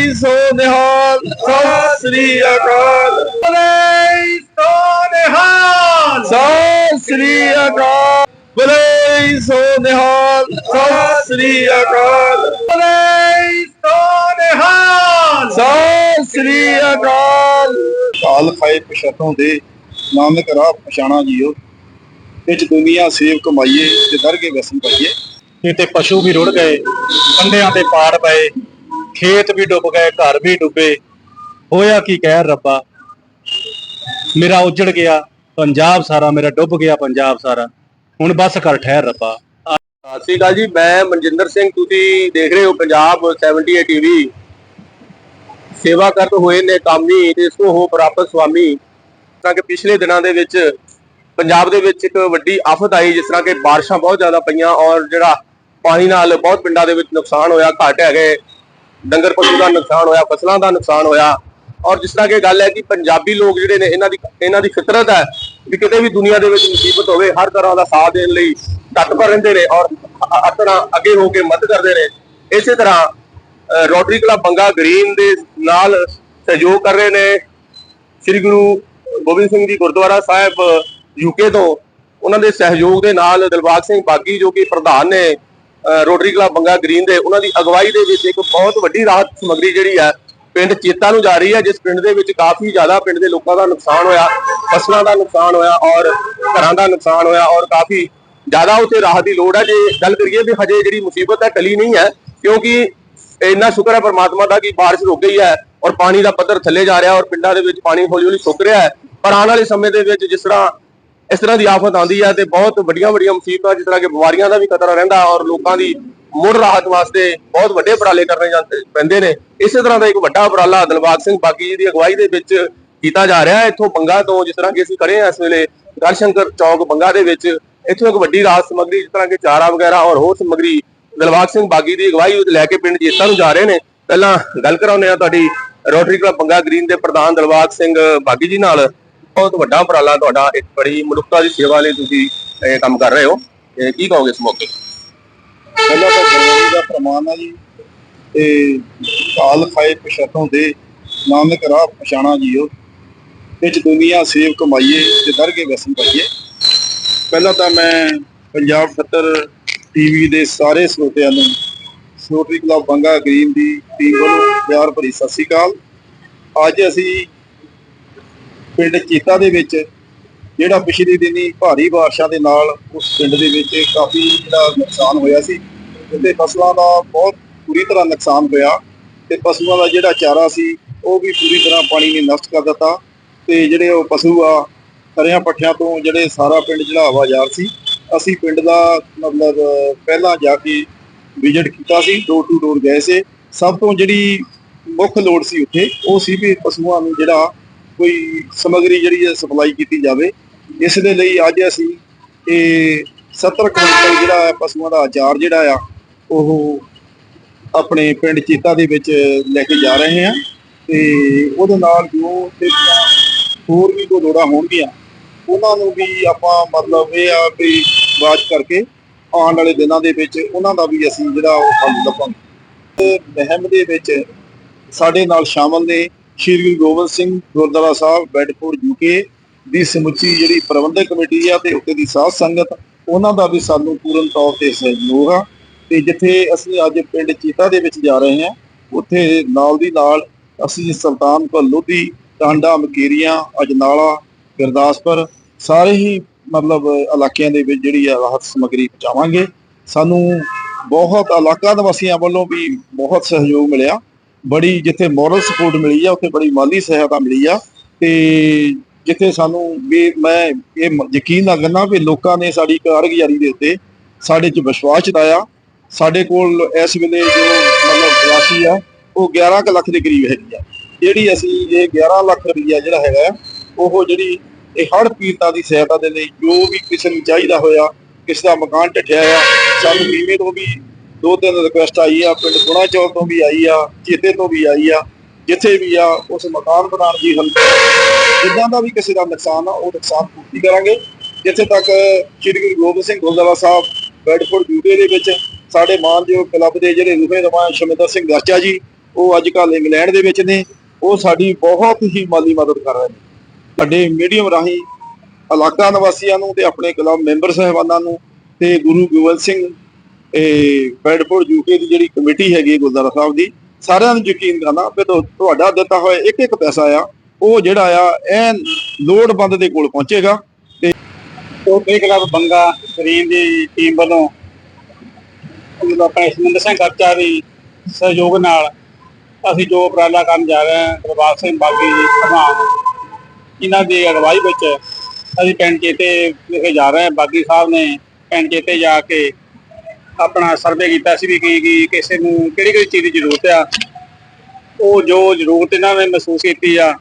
ਬੋਲੇ ਸੋ ਨਿਹਾਲ ਸਤਿ ਸ੍ਰੀ ਅਕਾਲ। ਬੋਲੇ ਸੋ ਨਿਹਾਲ ਸਤਿ ਸ੍ਰੀ ਅਕਾਲ। ਬੋਲੇ ਸੋ ਨਿਹਾਲ ਸਤਿ ਸ੍ਰੀ ਅਕਾਲ। ਬੋਲੇ ਸੋ ਨਿਹਾਲ ਸਤਿ ਸ੍ਰੀ ਅਕਾਲ। ਕਾਲ ਖਾਏ ਪਛਤੋਂ ਦੇ ਨਾਨਕ ਰਾਹ ਪਛਾਣਾ ਜੀਓ। ਵਿੱਚ ਦੁਨੀਆ ਸੇਵ ਕਮਾਈਏ ਤੇ ਦਰਗੇ ਵਸਣ ਪਾਈਏ। ਕਿਤੇ ਪਸ਼ੂ ਵੀ ਰੁੜ ਗਏ ਕੰਡਿਆਂ ਤੇ ਪਾੜ ਪਏ। ਖੇਤ ਵੀ ਡੁੱਬ ਗਏ, ਘਰ ਵੀ ਡੁੱਬੇ। ਹੋਇਆ ਕੀ ਕਹਿ ਰੱਬਾ? ਮੇਰਾ ਉਜੜ ਗਿਆ, ਪੰਜਾਬ ਸਾਰਾ ਮੇਰਾ ਡੁੱਬ ਗਿਆ, ਪੰਜਾਬ ਸਾਰਾ। ਹੁਣ ਬਸ ਕਰ ਠਹਿਰ ਰੱਬਾ। ਸਤਿ ਸ਼੍ਰੀ ਅਕਾਲ ਜੀ, ਮੈਂ ਮਨਜਿੰਦਰ ਸਿੰਘ, ਤੁਸੀਂ ਦੇਖ ਰਹੇ ਹੋ ਪੰਜਾਬ 78 ਟੀਵੀ ਸੇਵਾ ਕਰਤ ਹੋਏ ਨੇ ਕਾਮੀ, ਤੇ ਸੋ ਹੋ ਪ੍ਰਾਪਤ ਸੁਆਮੀ। ਤਾਂ ਕਿ ਪਿਛਲੇ ਦਿਨਾਂ ਦੇ ਵਿੱਚ ਪੰਜਾਬ ਦੇ ਵਿੱਚ ਇੱਕ ਵੱਡੀ ਆਫਤ ਆਈ, ਜਿਸ ਤਰ੍ਹਾਂ ਕਿ ਬਾਰਿਸ਼ਾਂ ਬਹੁਤ ਜ਼ਿਆਦਾ ਪਈਆਂ ਔਰ ਜਿਹੜਾ ਪਾਣੀ ਨਾਲ ਬਹੁਤ ਪਿੰਡਾਂ ਦੇ ਵਿੱਚ ਨੁਕਸਾਨ ਹੋਇਆ, ਘਾਟ ਹੈਗੇ। ਡੰਗਰ ਪਸ਼ੂ ਦਾ ਨੁਕਸਾਨ ਹੋਇਆ, ਫਸਲਾਂ ਦਾ ਨੁਕਸਾਨ ਹੋਇਆ। ਔਰ ਜਿਸ ਤਰ੍ਹਾਂ ਕਿ ਗੱਲ ਹੈ ਕਿ ਪੰਜਾਬੀ ਲੋਕ ਜਿਹੜੇ ਨੇ, ਇਹਨਾਂ ਦੀ ਇਹਨਾਂ ਦੀ ਫਿਤਰਤ ਹੈ ਵੀ ਕਿਤੇ ਵੀ ਦੁਨੀਆ ਦੇ ਵਿੱਚ ਮੁਸੀਬਤ ਹੋਵੇ, ਹਰ ਤਰ੍ਹਾਂ ਦਾ ਸਾਥ ਦੇਣ ਲਈ ਤਤਪਰ ਰਹਿੰਦੇ ਨੇ ਔਰ ਹ- ਅੱਗੇ ਹੋ ਕੇ ਮਦਦ ਕਰਦੇ ਨੇ। ਇਸੇ ਤਰ੍ਹਾਂ ਰੋਟਰੀ ਕਲੱਬ ਬੰਗਾ ਗ੍ਰੀਨ ਦੇ ਨਾਲ ਸਹਿਯੋਗ ਕਰ ਰਹੇ ਨੇ। ਸ੍ਰੀ ਗੁਰੂ ਗੋਬਿੰਦ ਸਿੰਘ ਜੀ ਗੁਰਦੁਆਰਾ ਸਾਹਿਬ ਯੂਕੇ ਤੋਂ। ਉਹਨਾਂ ਦੇ ਸਹਿਯੋਗ ਦੇ ਨਾਲ ਦਿਲਬਾਗ ਸਿੰਘ ਬਾਗੀ ਜੋ ਕਿ ਪ੍ਰਧਾਨ ਨੇ ਰੋਟਰੀ ਕਲੱਬ ਬੰਗਾ ਗ੍ਰੀਨ ਦੇ, ਉਹਨਾਂ ਦੀ ਅਗਵਾਈ ਦੇ ਵਿੱਚ ਇੱਕ ਬਹੁਤ ਵੱਡੀ ਰਾਹਤ ਸਮੱਗਰੀ ਜਿਹੜੀ ਹੈ, ਪਿੰਡ ਚੇਤਾ ਨੂੰ ਜਾ ਰਹੀ ਹੈ, ਜਿਸ ਪਿੰਡ ਦੇ ਵਿੱਚ ਕਾਫੀ ਜ਼ਿਆਦਾ ਪਿੰਡ ਦੇ ਲੋਕਾਂ ਦਾ ਨੁਕਸਾਨ ਹੋਇਆ, ਫਸਲਾਂ ਦਾ ਨੁਕਸਾਨ ਹੋਇਆ ਔਰ ਘਰਾਂ ਦਾ ਨੁਕਸਾਨ ਹੋਇਆ ਔਰ ਕਾਫੀ ਜ਼ਿਆਦਾ ਉੱਥੇ ਰਾਹਤ ਦੀ ਲੋੜ ਹੈ। ਜੇ ਗੱਲ ਕਰੀਏ ਵੀ ਹਜੇ ਜਿਹੜੀ ਮੁਸੀਬਤ ਹੈ, ਟਲੀ ਨਹੀਂ ਹੈ, ਕਿਉਂਕਿ ਇੰਨਾ ਸ਼ੁਕਰ ਹੈ ਪਰਮਾਤਮਾ ਦਾ ਕਿ ਬਾਰਿਸ਼ ਰੁਕ ਗਈ ਹੈ ਔਰ ਪਾਣੀ ਦਾ ਪੱਧਰ ਥੱਲੇ ਜਾ ਰਿਹਾ ਔਰ ਪਿੰਡਾਂ ਦੇ ਵਿੱਚ ਪਾਣੀ ਹੌਲੀ ਹੌਲੀ ਸੁੱਕ ਰਿਹਾ ਹੈ। ਪਰ ਆਉਣ ਵਾਲੇ ਸਮੇਂ ਦੇ ਵਿੱਚ ਜਿਸ ਤਰ੍ਹਾਂ ਇਸ ਤਰ੍ਹਾਂ ਦੀ ਆਫਤ ਆਉਂਦੀ ਹੈ ਤੇ ਬਹੁਤ ਵੱਡੀਆਂ ਵੱਡੀਆਂ ਮੁਸੀਬਤਾਂ, ਜਿਸ ਤਰ੍ਹਾਂ ਕਿ ਬਿਮਾਰੀਆਂ ਦਾ ਵੀ ਖਤਰਾ ਰਹਿੰਦਾ ਔਰ ਲੋਕਾਂ ਦੀ ਮੁੜ ਰਾਹਤ ਵਾਸਤੇ ਬਹੁਤ ਵੱਡੇ ਉਪਰਾਲੇ ਕਰਨੇ ਜਾਂਦੇ ਪੈਂਦੇ ਨੇ। ਇਸੇ ਤਰ੍ਹਾਂ ਦਾ ਇੱਕ ਵੱਡਾ ਉਪਰਾਲਾ ਦਿਲਬਾਗ ਸਿੰਘ ਬਾਗੀ ਜੀ ਦੀ ਅਗਵਾਈ ਦੇ ਵਿੱਚ ਕੀਤਾ ਜਾ ਰਿਹਾ ਹੈ। ਇੱਥੋਂ ਬੰਗਾ ਤੋਂ ਜਿਸ ਤਰ੍ਹਾਂ ਕਿ ਅਸੀਂ ਖੜੇ ਹਾਂ ਇਸ ਵੇਲੇ ਗੜਸ਼ੰਕਰ ਚੌਕ ਬੰਗਾ ਦੇ ਵਿੱਚ, ਇੱਥੋਂ ਇੱਕ ਵੱਡੀ ਰਾਹਤ ਸਮੱਗਰੀ ਜਿਸ ਤਰ੍ਹਾਂ ਕਿ ਚਾਰਾ ਵਗੈਰਾ ਔਰ ਹੋਰ ਸਮੱਗਰੀ ਦਿਲਬਾਗ ਸਿੰਘ ਬਾਗੀ ਦੀ ਅਗਵਾਈ ਵਿੱਚ ਲੈ ਕੇ ਪਿੰਡ ਜੇਤਾ ਨੂੰ ਜਾ ਰਹੇ ਨੇ। ਪਹਿਲਾਂ ਗੱਲ ਕਰਾਉਂਦੇ ਆ ਤੁਹਾਡੀ ਰੋਟਰੀ ਕਲੱਬ ਬੰਗਾ ਗ੍ਰੀਨ ਦੇ ਪ੍ਰਧਾਨ ਦਿਲਬਾਗ ਸਿੰਘ ਬਾਗੀ ਜੀ ਨਾਲ। ਬਹੁਤ ਵੱਡਾ ਉਪਰਾਲਾ ਤੁਹਾਡਾ, ਇੱਕ ਬੜੀ ਮਨੁੱਖਤਾ ਦੀ ਸੇਵਾ ਲਈ ਤੁਸੀਂ ਇਹ ਕੰਮ ਕਰ ਰਹੇ ਹੋ। ਇਹ ਕੀ ਕਹੋਗੇ ਇਸ ਮੌਕੇ? ਪਹਿਲਾਂ ਤਾਂ ਗੁਰਬਾਣੀ ਦਾ ਪ੍ਰਮਾਣ ਆ ਜੀ। ਤੇ ਕਾਲ ਖਾਏ ਪਛਤੋਂ ਦੇ ਨਾਨਕ ਰਾਹ ਪਛਾਣਾ ਜੀਓ। ਵਿੱਚ ਦੁਨੀਆ ਸੇਵ ਕਮਾਈਏ ਤੇ ਦਰਗੇ ਵਸਣ ਪਾਈਏ। ਪਹਿਲਾਂ ਤਾਂ ਮੈਂ ਪੰਜਾਬ 70 ਟੀਵੀ ਦੇ ਸਾਰੇ ਸਰੋਤਿਆਂ ਨੂੰ ਸੋਟਰੀ ਕਲੱਬ ਬੰਗਾ ਗ੍ਰੀਨ ਦੀ ਟੀਮ ਵੱਲੋਂ ਪਿਆਰ ਭਰੀ ਸਤਿ ਸ੍ਰੀ ਅਕਾਲ। ਅੱਜ ਅਸੀਂ ਪਿੰਡ ਚੀਤਾ ਦੇ ਵਿੱਚ ਜਿਹੜਾ ਪਿਛਲੀ ਦਿਨੀ ਭਾਰੀ ਬਾਰਿਸ਼ਾਂ ਦੇ ਨਾਲ ਉਸ ਪਿੰਡ ਦੇ ਵਿੱਚ ਕਾਫੀ ਜਿਹੜਾ ਨੁਕਸਾਨ ਹੋਇਆ ਸੀ ਤੇ ਫਸਲਾਂ ਦਾ ਬਹੁਤ ਪੂਰੀ ਤਰ੍ਹਾਂ ਨੁਕਸਾਨ ਹੋਇਆ ਤੇ ਪਸ਼ੂਆਂ ਦਾ ਜਿਹੜਾ ਚਾਰਾ ਸੀ ਉਹ ਵੀ ਪੂਰੀ ਤਰ੍ਹਾਂ ਪਾਣੀ ਨੇ ਨਸ਼ਟ ਕਰ ਦਿੱਤਾ ਤੇ ਜਿਹੜੇ ਉਹ ਪਸ਼ੂ ਆ ਹਰਿਆਂ ਪੱਠਿਆਂ ਤੋਂ ਜਿਹੜੇ ਸਾਰਾ ਪਿੰਡ ਜਿਹੜਾ ਆਵਾਜ਼ਾਰ ਸੀ, ਅਸੀਂ ਪਿੰਡ ਦਾ ਮਤਲਬ ਪਹਿਲਾਂ ਜਾ ਕੇ ਵਿਜ਼ਿਟ ਕੀਤਾ ਸੀ ਡੋਰ ਟੂ ਡੋਰ ਗਏ ਸੀ। ਸਭ ਤੋਂ ਜਿਹੜੀ ਮੁੱਖ ਲੋੜ ਸੀ ਉੱਥੇ ਉਹ ਸੀ ਵੀ ਪਸ਼ੂਆਂ ਨੂੰ ਜਿਹੜਾ ਕੋਈ ਸਮੱਗਰੀ ਜਿਹੜੀ ਹੈ ਸਪਲਾਈ ਕੀਤੀ ਜਾਵੇ, ਇਸ ਦੇ ਲਈ ਅੱਜ ਅਸੀਂ ਇਹ 70 ਕੁਇੰਟਲ ਜਿਹੜਾ ਹੈ ਪਸ਼ੂਆਂ ਦਾ ਆਚਾਰ ਜਿਹੜਾ ਆ, ਉਹ ਆਪਣੇ ਪਿੰਡ ਚੀਤਾ ਦੇ ਵਿੱਚ ਲੈ ਕੇ ਜਾ ਰਹੇ ਹਾਂ ਤੇ ਉਹਦੇ ਨਾਲ ਜੋ ਤੇ ਹੋਰ ਵੀ ਕੋਈ ਲੋੜਾਂ ਹੋਣਗੀਆਂ, ਉਹਨਾਂ ਨੂੰ ਵੀ ਆਪਾਂ ਮਤਲਬ ਇਹ ਆ ਵੀ ਬਾਤ ਕਰਕੇ ਆਉਣ ਵਾਲੇ ਦਿਨਾਂ ਦੇ ਵਿੱਚ ਉਹਨਾਂ ਦਾ ਵੀ ਅਸੀਂ ਜਿਹੜਾ ਉਹ ਹੱਲ ਲੱਭਾਂਗੇ। ਮਹਿਮ ਦੇ ਵਿੱਚ ਸਾਡੇ ਨਾਲ ਸ਼ਾਮਲ ਨੇ ਸ਼੍ਰੀ ਗੁਰੂ ਗੋਬਿੰਦ ਸਿੰਘ ਗੁਰਦੁਆਰਾ ਸਾਹਿਬ, ਬੈਡਫੋਰਡ ਯੂਕੇ ਦੀ ਸਮੁੱਚੀ ਜਿਹੜੀ ਪ੍ਰਬੰਧਕ ਕਮੇਟੀ ਆ ਤੇ ਉੱਤੇ ਦੀ ਸਾਧ ਸੰਗਤ, ਉਹਨਾਂ ਦਾ ਵੀ ਸਾਨੂੰ ਪੂਰਨ ਤੌਰ ਤੇ ਸਹਿਯੋਗ ਆ। ਤੇ ਜਿੱਥੇ ਅਸੀਂ ਅੱਜ ਪਿੰਡ ਚੀਤਾ ਦੇ ਵਿੱਚ ਜਾ ਰਹੇ ਹਾਂ, ਉੱਥੇ ਨਾਲ ਦੀ ਨਾਲ ਅਸੀਂ ਸੁਲਤਾਨਪੁਰ ਲੋਧੀ, ਟਾਂਡਾ, ਮਕੇਰੀਆਂ, ਅਜਨਾਲਾ, ਗੁਰਦਾਸਪੁਰ ਸਾਰੇ ਹੀ ਮਤਲਬ ਇਲਾਕਿਆਂ ਦੇ ਵਿੱਚ ਜਿਹੜੀ ਆ ਰਾਹਤ ਸਮੱਗਰੀ ਪਹੁੰਚਾਵਾਂਗੇ। ਸਾਨੂੰ ਬਹੁਤ ਇਲਾਕਾ ਨਿਵਾਸੀਆਂ ਵੱਲੋਂ ਵੀ ਬਹੁਤ ਸਹਿਯੋਗ ਮਿਲਿਆ। ਬੜੀ ਜਿੱਥੇ ਮੋਰਲ ਸਪੋਰਟ ਮਿਲੀ ਆ ਉੱਥੇ ਬੜੀ ਮਾਲੀ ਸਹਾਇਤਾ ਮਿਲੀ ਆ ਤੇ ਜਿੱਥੇ ਸਾਨੂੰ ਵੀ ਮੈਂ ਇਹ ਯਕੀਨ ਨਾ ਕਰਨਾ ਵੀ ਲੋਕਾਂ ਨੇ ਸਾਡੀ ਕਾਰਗੁਜ਼ਾਰੀ ਦੇ ਉੱਤੇ ਸਾਡੇ 'ਚ ਵਿਸ਼ਵਾਸ ਜਤਾਇਆ। ਸਾਡੇ ਕੋਲ ਇਸ ਵੇਲੇ ਜੋ ਮਤਲਬ ਰਾਸ਼ੀ ਆ ਉਹ 11 ਕੁ ਲੱਖ ਦੇ ਕਰੀਬ ਹੈਗੀ ਆ। ਜਿਹੜੀ ਅਸੀਂ ਇਹ 11 ਲੱਖ ਰੁਪਈਆ ਜਿਹੜਾ ਹੈਗਾ ਆ, ਉਹ ਜਿਹੜੀ ਇਹ ਹੜ੍ਹ ਪੀੜਤਾਂ ਦੀ ਸਹਾਇਤਾ ਦੇ ਲਈ ਜੋ ਵੀ ਕਿਸੇ ਨੂੰ ਚਾਹੀਦਾ ਹੋਇਆ ਕਿਸੇ ਦਾ ਮਕਾਨ ਢੱਠਿਆ ਆ ਸਾਨੂੰ ਬੀਮੇ ਤੋਂ ਵੀ ਦੋ ਤਿੰਨ ਰਿਕੁਐਸਟ ਆਈ ਆ, ਪਿੰਡ ਗੁਣਾ ਚੌਲ ਤੋਂ ਵੀ ਆਈ ਆ, ਚੇਤੇ ਤੋਂ ਵੀ ਆਈ ਆ, ਜਿੱਥੇ ਵੀ ਆ, ਉਸ ਮਕਾਨ ਬਣਾਉਣ ਦੀ ਹਲ ਜਿੱਦਾਂ ਦਾ ਵੀ ਕਿਸੇ ਦਾ ਨੁਕਸਾਨ ਆ, ਉਹ ਨੁਕਸਾਨ ਪੂਰਤੀ ਕਰਾਂਗੇ। ਜਿੱਥੇ ਤੱਕ ਸ਼੍ਰੀ ਗੁਰੂ ਗੋਬਿੰਦ ਸਿੰਘ ਗੁਰਦੁਆਰਾ ਸਾਹਿਬ ਬੈਡਫੋਰਡ ਯੂਕੇ ਦੇ ਵਿੱਚ ਸਾਡੇ ਮਾਨਯੋਗ ਕਲੱਬ ਦੇ ਜਿਹੜੇ ਰੂਹੇ ਰਵਾਨ ਸ਼ਮਿੰਦਰ ਸਿੰਘ ਗਾਚਾ ਜੀ, ਉਹ ਅੱਜ ਕੱਲ ਇੰਗਲੈਂਡ ਦੇ ਵਿੱਚ ਨੇ, ਉਹ ਸਾਡੀ ਬਹੁਤ ਹੀ ਮਾਲੀ ਮਦਦ ਕਰ ਰਹੇ ਨੇ। ਵੱਡੇ ਮੀਡੀਅਮ ਰਾਹੀਂ ਇਲਾਕਾ ਨਿਵਾਸੀਆਂ ਨੂੰ ਤੇ ਆਪਣੇ ਕਲੱਬ ਮੈਂਬਰ ਸਹਿਬਾਨਾਂ ਨੂੰ ਤੇ ਗੁਰੂ ਗੋਬਿੰਦ ਸਿੰਘ ਇਹ ਬੈਡਫੋਰਡ ਯੂਕੇ ਦੀ ਜਿਹੜੀ ਕਮੇਟੀ ਹੈਗੀ ਹੈ ਗੁਰਦੁਆਰਾ ਸਾਹਿਬ ਦੀ, ਸਾਰਿਆਂ ਨੂੰ ਯਕੀਨ ਕਰਨਾ ਵੀ ਤੁਹਾਡਾ ਦਿੱਤਾ ਹੋਇਆ ਇੱਕ ਇੱਕ ਪੈਸਾ ਆ, ਉਹ ਜਿਹੜਾ ਆ, ਐਨ ਲੋੜਵੰਦ ਦੇ ਕੋਲ ਪਹੁੰਚੇਗਾ ਟੋਟੇ ਕਲੱਬ ਬੰਗਾ ਗ੍ਰੀਨ ਦੀ ਟੀਮ ਵੱਲੋਂ ਉਹ ਆਪਣੇ ਸਮਿੰਦਰ ਸਿੰਘ ਕੱਚਾ ਦੀ ਸਹਿਯੋਗ ਨਾਲ ਅਸੀਂ ਜੋ ਉਪਰਾਲਾ ਕਰਨ ਜਾ ਰਹੇ ਹਾਂ ਦਰਬਾਰ ਸਿੰਘ ਬਾਗੀ ਜੀ ਪ੍ਰਧਾਨ ਇਹਨਾਂ ਦੀ ਅਗਵਾਈ ਵਿੱਚ ਅਸੀਂ ਪਿੰਡ ਚੇਤੇ ਵਿਖੇ ਜਾ ਰਹੇ ਹਾਂ, ਬਾਗੀ ਸਾਹਿਬ ਨੇ ਪਿੰਡ ਚੇਤੇ ਜਾ ਕੇ ਆਪਣਾ ਸਰਵੇ ਕੀਤਾ ਸੀ ਵੀ ਕੀ ਕੀ ਕਿਸੇ ਨੂੰ ਕਿਹੜੀ ਕਿਹੜੀ ਚੀਜ਼ ਦੀ ਜ਼ਰੂਰਤ ਆ, ਉਹ ਜੋ ਜ਼ਰੂਰਤ ਇਹਨਾਂ ਨੇ ਮਹਿਸੂਸ ਕੀਤੀ ਆ,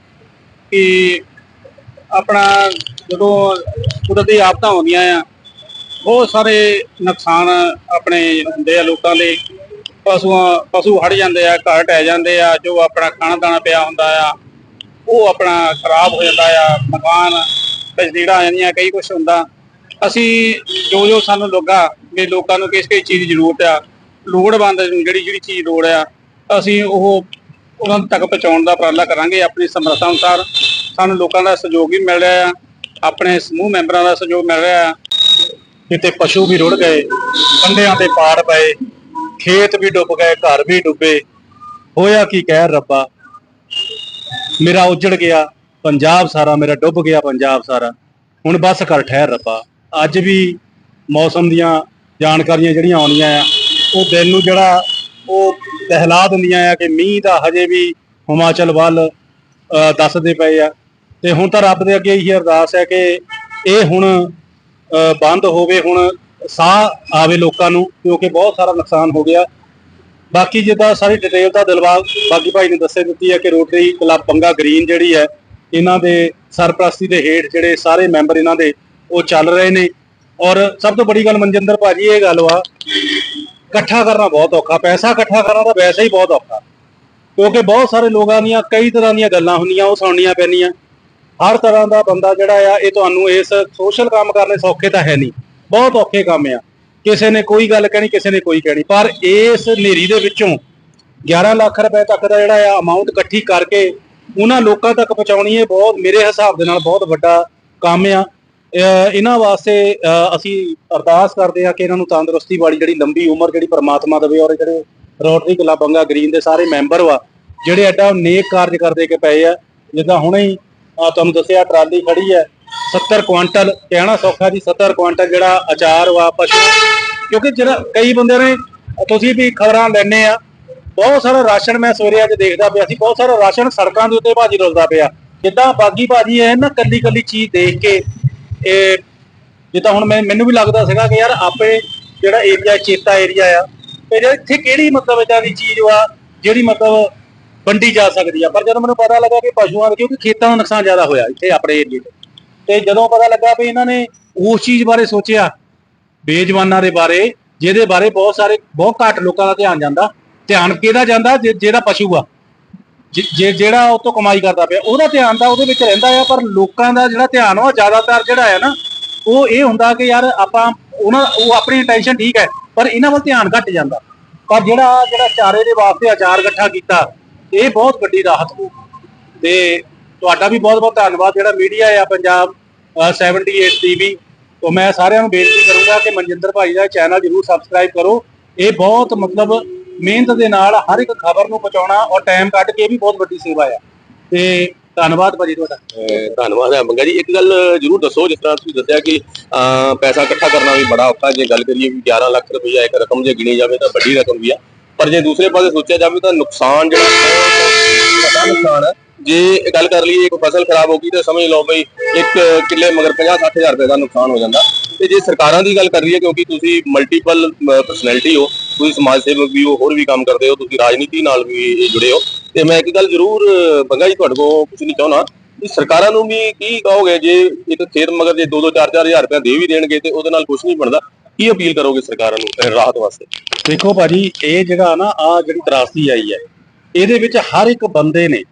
ਕਿ ਆਪਣਾ ਜਦੋਂ ਕੁਦਰਤੀ ਆਫਤਾਂ ਆਉਂਦੀਆਂ ਆ, ਬਹੁਤ ਸਾਰੇ ਨੁਕਸਾਨ ਆਪਣੇ ਹੁੰਦੇ ਆ ਲੋਕਾਂ ਦੇ, ਪਸ਼ੂਆਂ, ਪਸ਼ੂ ਹੜ ਜਾਂਦੇ ਆ, ਘਰ ਟਹਿ ਜਾਂਦੇ ਆ, ਜੋ ਆਪਣਾ ਖਾਣਾ ਦਾਣਾ ਪਿਆ ਹੁੰਦਾ ਆ, ਉਹ ਆਪਣਾ ਖਰਾਬ ਹੋ ਜਾਂਦਾ ਆ, ਮਕਾਨ ਤਜਦੀੜਾਂ ਆ ਜਾਂਦੀਆਂ, ਕਈ ਕੁਝ ਹੁੰਦਾ, ਅਸੀਂ ਜੋ ਜੋ ਸਾਨੂੰ ਲੱਗਾ ਵੀ ਲੋਕਾਂ ਨੂੰ ਕਿਸ ਕਿਸ ਚੀਜ਼ ਦੀ ਜ਼ਰੂਰਤ ਆ, ਲੋੜਵੰਦ ਨੂੰ ਜਿਹੜੀ ਜਿਹੜੀ ਚੀਜ਼ ਲੋੜ ਆ, ਅਸੀਂ ਉਹ ਉਹਨਾਂ ਤੱਕ ਪਹੁੰਚਾਉਣ ਦਾ ਉਪਰਾਲਾ ਕਰਾਂਗੇ, ਆਪਣੀ ਸਮਰੱਥਾ ਅਨੁਸਾਰ ਸਾਨੂੰ ਲੋਕਾਂ ਦਾ ਸਹਿਯੋਗ ਵੀ ਮਿਲ ਰਿਹਾ ਆ, ਆਪਣੇ ਸਮੂਹ ਮੈਂਬਰਾਂ ਦਾ ਸਹਿਯੋਗ ਮਿਲ ਰਿਹਾ ਆ। ਕਿਤੇ ਪਸ਼ੂ ਵੀ ਰੁੜ ਗਏ ਕੰਡਿਆਂ ਤੇ ਪਾੜ ਪਏ, ਖੇਤ ਵੀ ਡੁੱਬ ਗਏ, ਘਰ ਵੀ ਡੁੱਬੇ, ਹੋਇਆ ਕੀ ਕਹਿ ਰੱਬਾ? ਮੇਰਾ ਉਜੜ ਗਿਆ, ਪੰਜਾਬ ਸਾਰਾ ਮੇਰਾ ਡੁੱਬ ਗਿਆ, ਪੰਜਾਬ ਸਾਰਾ। ਹੁਣ ਬਸ ਕਰ ਠਹਿਰ ਰੱਬਾ। ਅੱਜ ਵੀ ਮੌਸਮ ਦੀਆਂ ਜਾਣਕਾਰੀਆਂ ਜਿਹੜੀਆਂ ਆਉਣੀਆਂ ਆ, ਉਹ ਦਿਲ ਨੂੰ ਜਿਹੜਾ ਉਹ ਦਹਿਲਾ ਦਿੰਦੀਆਂ ਆ ਕਿ ਮੀਂਹ ਦਾ ਹਜੇ ਵੀ ਹਿਮਾਚਲ ਵੱਲ ਦੱਸਦੇ ਪਏ ਆ। ਤੇ ਹੁਣ ਤਾਂ ਰੱਬ ਦੇ ਅੱਗੇ ਇਹੀ ਅਰਦਾਸ ਹੈ ਕਿ ਇਹ ਹੁਣ ਬੰਦ ਹੋਵੇ, ਹੁਣ ਸਾਹ ਆਵੇ ਲੋਕਾਂ ਨੂੰ, ਕਿਉਂਕਿ ਬਹੁਤ ਸਾਰਾ ਨੁਕਸਾਨ ਹੋ ਗਿਆ। ਬਾਕੀ ਜਿੱਦਾਂ ਸਾਰੀ ਡਿਟੇਲ ਤਾਂ ਦਿਲਬਾਗ, ਬਾਗੀ ਭਾਈ ਨੇ ਦੱਸੇ ਦਿੱਤੀ ਹੈ ਕਿ ਰੋਟਰੀ ਕਲੱਬ ਬੰਗਾ ਗ੍ਰੀਨ ਜਿਹੜੀ ਹੈ, ਇਹਨਾਂ ਦੇ ਸਰਪ੍ਰਸਤੀ ਦੇ ਹੇਠ ਜਿਹੜੇ ਸਾਰੇ ਮੈਂਬਰ ਇਹਨਾਂ ਦੇ, ਉਹ ਚੱਲ ਰਹੇ ਨੇ। ਔਰ ਸਭ ਤੋਂ ਬੜੀ ਗੱਲ ਮਨਜਿੰਦਰ ਭਾਜੀ, ਇਹ ਗੱਲ ਵਾ, ਇਕੱਠਾ ਕਰਨਾ ਬਹੁਤ ਔਖਾ, ਪੈਸਾ ਇਕੱਠਾ ਕਰਨਾ ਤਾਂ ਵੈਸੇ ਹੀ ਬਹੁਤ ਔਖਾ। ਕਿਉਂਕਿ ਬਹੁਤ ਸਾਰੇ ਲੋਕਾਂ ਦੀਆਂ, ਕਈ ਤਰ੍ਹਾਂ ਦੀਆਂ ਗੱਲਾਂ ਹੁੰਦੀਆਂ, ਉਹ ਸੁਣਨੀਆਂ ਪੈਂਦੀਆਂ। ਹਰ ਤਰ੍ਹਾਂ ਦਾ ਬੰਦਾ ਜਿਹੜਾ ਆ, ਇਹ ਤੁਹਾਨੂੰ ਇਸ ਸੋਸ਼ਲ ਕੰਮ ਕਰਨੇ ਸੌਖੇ ਤਾਂ ਹੈ ਨਹੀਂ। ਬਹੁਤ ਔਖੇ ਕੰਮ ਆ। ਕਿਸੇ ਨੇ ਕੋਈ ਗੱਲ ਕਹਿਣੀ, ਕਿਸੇ ਨੇ ਕੋਈ ਕਹਿਣੀ। ਪਰ ਇਸ ਨੇਰੀ ਦੇ ਵਿੱਚੋਂ 11 ਲੱਖ ਰੁਪਏ ਤੱਕ ਦਾ ਜਿਹੜਾ ਆ ਅਮਾਉਂਟ ਇਕੱਠੀ ਕਰਕੇ, ਉਹਨਾਂ ਲੋਕਾਂ ਤੱਕ ਪਹੁੰਚਾਉਣੀ ਇਹ ਬਹੁਤ, ਮੇਰੇ ਹਿਸਾਬ ਦੇ ਨਾਲ ਬਹੁਤ ਵੱਡਾ ਕੰਮ ਆ। ਇਹਨਾਂ ਵਾਸਤੇ, ਅਹ, ਅਸੀਂ ਅਰਦਾਸ ਕਰਦੇ ਆ ਕਿ ਇਹਨਾਂ ਨੂੰ ਤੰਦਰੁਸਤੀ ਵਾਲੀ ਜਿਹੜੀ ਲੰਬੀ ਉਮਰ ਜਿਹੜੀ ਪਰਮਾਤਮਾ ਦੇਵੇ ਔਰ ਜਿਹੜੇ ਰੋਟਰੀ ਕਲੱਬ ਬੰਗਾ ਗ੍ਰੀਨ ਦੇ ਸਾਰੇ ਮੈਂਬਰ ਵਾ, ਜਿਹੜੇ ਐਡਾ ਨੇਕ ਕਾਰਜ ਕਰਦੇ ਕੇ ਪਏ ਆ, ਜਿੱਦਾਂ ਹੁਣੇ ਹੀ ਤੁਹਾਨੂੰ ਦੱਸਿਆ ਟਰਾਲੀ ਖੜੀ ਹੈ 70 ਕੁਇੰਟਲ ਕਹਿਣਾ ਸੌਖਾ ਜੀ 70 ਕੁਇੰਟਲ ਜਿਹੜਾ ਅਚਾਰ ਵਾ ਪਸ਼ੂ, ਕਿਉਂਕਿ ਜਿਹੜਾ ਕਈ ਬੰਦੇ ਨੇ, ਤੁਸੀਂ ਵੀ ਖਬਰਾਂ ਲੈਣੇ ਆ, ਬਹੁਤ ਸਾਰਾ ਰਾਸ਼ਨ ਮੈਂ ਸਵੇਰੇ ਅੱਜ ਦੇਖਦਾ ਪਿਆ ਸੀ, ਬਹੁਤ ਸਾਰਾ ਰਾਸ਼ਨ ਸੜਕਾਂ ਦੇ ਉੱਤੇ ਭਾਜੀ ਰੁਲਦਾ ਪਿਆ ਜਿੱਦਾਂ ਬਾਗੀ ਭਾਜੀ ਐ ਨਾ ਕੱਲੀ ਕੱਲੀ ਚੀਜ਼ ਦੇਖ ਕੇ ਇਹ ਜਿੱਦਾਂ ਹੁਣ ਮੈਂ ਮੈਨੂੰ ਵੀ ਲੱਗਦਾ ਸੀਗਾ ਕਿ ਯਾਰ ਆਪੇ ਜਿਹੜਾ ਏਰੀਆ ਚੇਤਾ ਏਰੀਆ ਆ, ਤੇ ਜੇ ਇੱਥੇ ਕਿਹੜੀ ਮਤਲਬ ਇਦਾਂ ਦੀ ਚੀਜ਼ ਆ ਜਿਹੜੀ ਮਤਲਬ ਵੰਡੀ ਜਾ ਸਕਦੀ ਆ? ਪਰ ਜਦੋਂ ਮੈਨੂੰ ਪਤਾ ਲੱਗਾ ਕਿ ਪਸ਼ੂਆਂ ਦਾ ਕਿਉਂਕਿ ਖੇਤਾਂ ਦਾ ਨੁਕਸਾਨ ਜ਼ਿਆਦਾ ਹੋਇਆ ਇੱਥੇ ਆਪਣੇ ਏਰੀਏ 'ਚ ਤੇ ਜਦੋਂ ਪਤਾ ਲੱਗਾ ਵੀ ਇਹਨਾਂ ਨੇ ਉਸ ਚੀਜ਼ ਬਾਰੇ ਸੋਚਿਆ, ਬੇਜਵਾਨਾਂ ਦੇ ਬਾਰੇ, ਜਿਹਦੇ ਬਾਰੇ ਬਹੁਤ ਸਾਰੇ ਬਹੁਤ ਘੱਟ ਲੋਕਾਂ ਦਾ ਧਿਆਨ ਜਾਂਦਾ। ਧਿਆਨ ਕਿਹਦਾ ਜਾਂਦਾ? ਜਿਹੜਾ ਪਸ਼ੂ ਆ। ਜਿ- ਜੇ ਜਿਹੜਾ ਉਹ ਤੋਂ ਕਮਾਈ ਕਰਦਾ ਪਿਆ, ਉਹਦਾ ਧਿਆਨ ਤਾਂ ਉਹਦੇ ਵਿੱਚ ਰਹਿੰਦਾ ਆ, ਪਰ ਲੋਕਾਂ ਦਾ ਜਿਹੜਾ ਧਿਆਨ ਉਹ ਜ਼ਿਆਦਾਤਰ ਜਿਹੜਾ ਹੈ ਨਾ, ਉਹ ਇਹ ਹੁੰਦਾ ਕਿ ਯਾਰ ਆਪਾਂ ਉਹਨਾਂ, ਉਹ ਆਪਣੀ ਇੰਟੈਂਸ਼ਨ ਠੀਕ ਹੈ, ਪਰ ਇਹਨਾਂ ਵੱਲ ਧਿਆਨ ਘੱਟ ਜਾਂਦਾ। ਪਰ ਜਿਹੜਾ ਜਿਹੜਾ ਚਾਰੇ ਦੇ ਵਾਸਤੇ ਅਚਾਰ ਇਕੱਠਾ ਕੀਤਾ, ਇਹ ਬਹੁਤ ਵੱਡੀ ਰਾਹਤ ਹੋ ਤੇ ਤੁਹਾਡਾ ਵੀ ਬਹੁਤ ਬਹੁਤ ਧੰਨਵਾਦ, ਜਿਹੜਾ ਮੀਡੀਆ ਆ ਪੰਜਾਬ, ਅਹ 78 ਟੀਵੀ ਤੋਂ ਮੈਂ ਸਾਰਿਆਂ ਨੂੰ ਬੇਨਤੀ ਕਰੂੰਗਾ ਕਿ ਮਨਜਿੰਦਰ ਭਾਈ ਦਾ ਚੈਨਲ ਜਰੂਰ ਸਬਸਕ੍ਰਾਈਬ ਕਰੋ। ਇਹ ਬਹੁਤ ਮਤਲਬ ਮਿਹਨਤ ਦੇ ਨਾਲ ਹਰ ਇੱਕ ਖਬਰ ਨੂੰ ਪਹੁੰਚਾਉਣਾ ਔਰ ਟਾਈਮ ਕੱਢ ਕੇ ਇਹ ਵੀ ਬਹੁਤ ਵੱਡੀ ਸੇਵਾ ਆ। ਤੇ ਧੰਨਵਾਦ ਭਾਜੀ ਤੁਹਾਡਾ। ਧੰਨਵਾਦ ਹੈ ਮੰਗਾ ਜੀ। ਇੱਕ ਗੱਲ ਜਰੂਰ ਦੱਸੋ, ਜਿਸ ਤਰ੍ਹਾਂ ਤੁਸੀਂ ਦੱਸਿਆ ਕਿ ਪੈਸਾ ਇਕੱਠਾ ਕਰਨਾ ਵੀ ਬੜਾ ਔਖਾ ਜੇ ਗੱਲ ਕਰੀਏ ਵੀ 11 ਲੱਖ ਰੁਪਈਆ ਇੱਕ ਰਕਮ ਜੇ ਗਿਣੀ ਜਾਵੇ ਤਾਂ ਵੱਡੀ ਰਕਮ ਵੀ ਆ। ਪਰ ਜੇ ਦੂਸਰੇ ਪਾਸੇ ਸੋਚਿਆ ਜਾਵੇ ਤਾਂ ਨੁਕਸਾਨ ਜਿਹੜਾ ਨੁਕਸਾਨ ਹੈ। ਜੇ ਗੱਲ ਕਰ ਲਈਏ ਕੋਈ ਫਸਲ ਖਰਾਬ ਹੋ ਗਈ ਤਾਂ ਸਮਝ ਲਓ ਬਈ ਇੱਕ ਕਿੱਲੇ ਮਗਰ 50 ਹਜ਼ਾਰ ਰੁਪਏ ਦਾ ਨੁਕਸਾਨ ਹੋ ਜਾਂਦਾ। ਤੇ ਜੇ ਸਰਕਾਰਾਂ ਦੀ ਗੱਲ ਕਰ ਲਈਏ ਕਿਉਂਕਿ ਤੁਸੀਂ ਮਲਟੀਪਲ ਪਰਸਨੈਲਿਟੀ ਹੋ, ਤੁਸੀਂ ਸਮਾਜ ਸੇਵਕ ਵੀ ਹੋ, ਹੋਰ ਵੀ ਕੰਮ ਕਰਦੇ ਹੋ, ਤੁਸੀਂ ਰਾਜਨੀਤੀ ਨਾਲ ਵੀ ਜੁੜੇ ਹੋ। ਤੇ ਮੈਂ ਇੱਕ ਗੱਲ ਜ਼ਰੂਰ ਬੰਗਾ ਜੀ ਤੁਹਾਡੇ ਕੋਲ ਪੁੱਛਣੀ ਚਾਹੁੰਦਾ ਕਿ ਸਰਕਾਰਾਂ ਨੂੰ ਵੀ ਕੀ ਕਹੋਗੇ ਜੇ ਇੱਕ ਖੇਤ ਮਗਰ ਜੇ 2-2 4-4 ਹਜ਼ਾਰ ਰੁਪਏ ਦੇ ਵੀ ਦੇਣਗੇ ਤੇ ਉਹਦੇ ਨਾਲ ਕੁਝ ਨਹੀਂ ਬਣਦਾ, ਕੀ ਅਪੀਲ ਕਰੋਗੇ ਸਰਕਾਰਾਂ ਨੂੰ ਰਾਹਤ ਵਾਸਤੇ? ਦੇਖੋ ਭਾਜੀ, ਇਹ ਜਿਹੜਾ ਨਾ ਆ ਜਿਹੜੀ ਤਰਾਸਦੀ ਆਈ ਹੈ, ਇਹਦੇ ਵਿੱਚ ਹਰ ਇੱਕ ਬੰਦੇ ਨੇ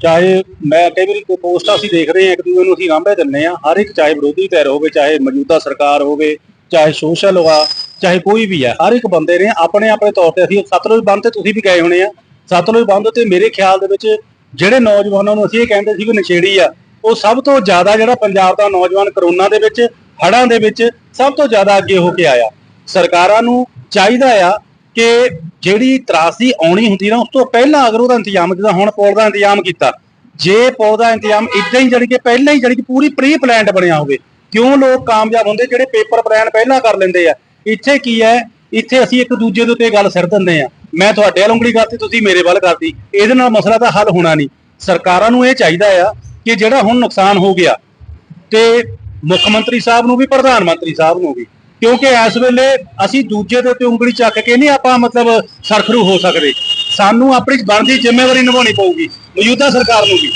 ਚਾਹੇ ਮੈਂ ਕਈ ਵਾਰੀ ਕੋਈ ਪੋਸਟਾਂ ਅਸੀਂ ਦੇਖ ਰਹੇ ਹਾਂ, ਇੱਕ ਦੂਜੇ ਨੂੰ ਅਸੀਂ ਰਾਂਭੇ ਦਿੰਨੇ ਆ ਹਰ ਇੱਕ ਚਾਹੇ ਵਿਰੋਧੀ ਧਿਰ ਹੋਵੇ, ਚਾਹੇ ਮੌਜੂਦਾ ਸਰਕਾਰ ਹੋਵੇ, ਚਾਹੇ ਸੋਸ਼ਲ ਹੋਆ, ਚਾਹੇ ਕੋਈ ਵੀ ਹੈ, ਹਰ ਇੱਕ ਬੰਦੇ ਨੇ ਆਪਣੇ ਆਪਣੇ ਤੌਰ ਤੇ ਅਸੀਂ ਸਤਲੁਜ ਬੰਦ ਤੇ ਤੁਸੀਂ ਵੀ ਗਏ ਹੋਣੇ ਆ। ਸਤਲੁਜ ਬੰਦ ਤੇ ਮੇਰੇ ਖਿਆਲ ਦੇ ਵਿੱਚ ਜਿਹੜੇ ਨੌਜਵਾਨਾਂ ਨੂੰ ਅਸੀਂ ਇਹ ਕਹਿੰਦੇ ਸੀ ਵੀ ਨਸ਼ੇੜੀ ਆ, ਉਹ ਸਭ ਤੋਂ ਜ਼ਿਆਦਾ ਜਿਹੜਾ ਪੰਜਾਬ ਦਾ ਨੌਜਵਾਨ ਕਰੋਨਾ ਦੇ ਵਿੱਚ, ਹੜ੍ਹਾਂ ਦੇ ਵਿੱਚ ਸਭ ਤੋਂ ਜ਼ਿਆਦਾ ਅੱਗੇ ਹੋ ਕੇ ਆਇਆ। ਸਰਕਾਰਾਂ ਨੂੰ ਚਾਹੀਦਾ ਆ ਕਿ ਜਿਹੜੀ ਤਰਾਸਦੀ ਆਉਣੀ ਹੁੰਦੀ ਨਾ, ਉਸ ਤੋਂ ਪਹਿਲਾਂ ਅਗਰ ਉਹਦਾ ਇੰਤਜ਼ਾਮ ਜਿੱਦਾਂ ਹੁਣ ਪੁਲ ਦਾ ਇੰਤਜ਼ਾਮ ਕੀਤਾ, ਜੇ ਪੌਲ ਦਾ ਇੰਤਜ਼ਾਮ ਇਦਾਂ ਹੀ ਜਾਣੀ ਕਿ ਪਹਿਲਾਂ ਹੀ ਜਾਣੀ ਕਿ ਪੂਰੀ ਪ੍ਰੀ ਪਲਾਨਡ ਬਣਿਆ ਹੋਵੇ, ਕਿਉਂ ਲੋਕ ਕਾਮਯਾਬ ਹੁੰਦੇ? ਜਿਹੜੇ ਪੇਪਰ ਪਲਾਨ ਪਹਿਲਾਂ ਕਰ ਲੈਂਦੇ ਆ। ਇੱਥੇ ਕੀ ਹੈ? ਇੱਥੇ ਅਸੀਂ ਇੱਕ ਦੂਜੇ ਦੇ ਉੱਤੇ ਗੱਲ ਸਿਰ ਦਿੰਦੇ ਆ। ਮੈਂ ਤੁਹਾਡੇ ਵੱਲ ਉਂਗਲੀ ਕਰਤੀ, ਤੁਸੀਂ ਮੇਰੇ ਵੱਲ ਕਰਤੀ। ਇਹਦੇ ਨਾਲ ਮਸਲਾ ਤਾਂ ਹੱਲ ਹੋਣਾ ਨਹੀਂ। ਸਰਕਾਰਾਂ ਨੂੰ ਇਹ ਚਾਹੀਦਾ ਆ ਕਿ ਜਿਹੜਾ ਹੁਣ ਨੁਕਸਾਨ ਹੋ ਗਿਆ, ਤੇ ਮੁੱਖ ਮੰਤਰੀ ਸਾਹਿਬ ਨੂੰ ਵੀ, ਪ੍ਰਧਾਨ ਮੰਤਰੀ ਸਾਹਿਬ ਨੂੰ ਵੀ ਕਿਉਂਕਿ ਇਸ ਵੇਲੇ ਅਸੀਂ ਦੂਜੇ ਦੇ ਉੱਤੇ ਉਂਗਲੀ ਚੱਕ ਕੇ ਨਹੀਂ ਆਪਾਂ ਮਤਲਬ ਸਰਖਰੂ ਹੋ ਸਕਦੇ। ਸਾਨੂੰ ਆਪਣੀ ਬਣਦੀ ਜ਼ਿੰਮੇਵਾਰੀ ਨਿਭਾਉਣੀ ਪਊਗੀ, ਮੌਜੂਦਾ ਸਰਕਾਰ ਨੂੰ ਵੀ।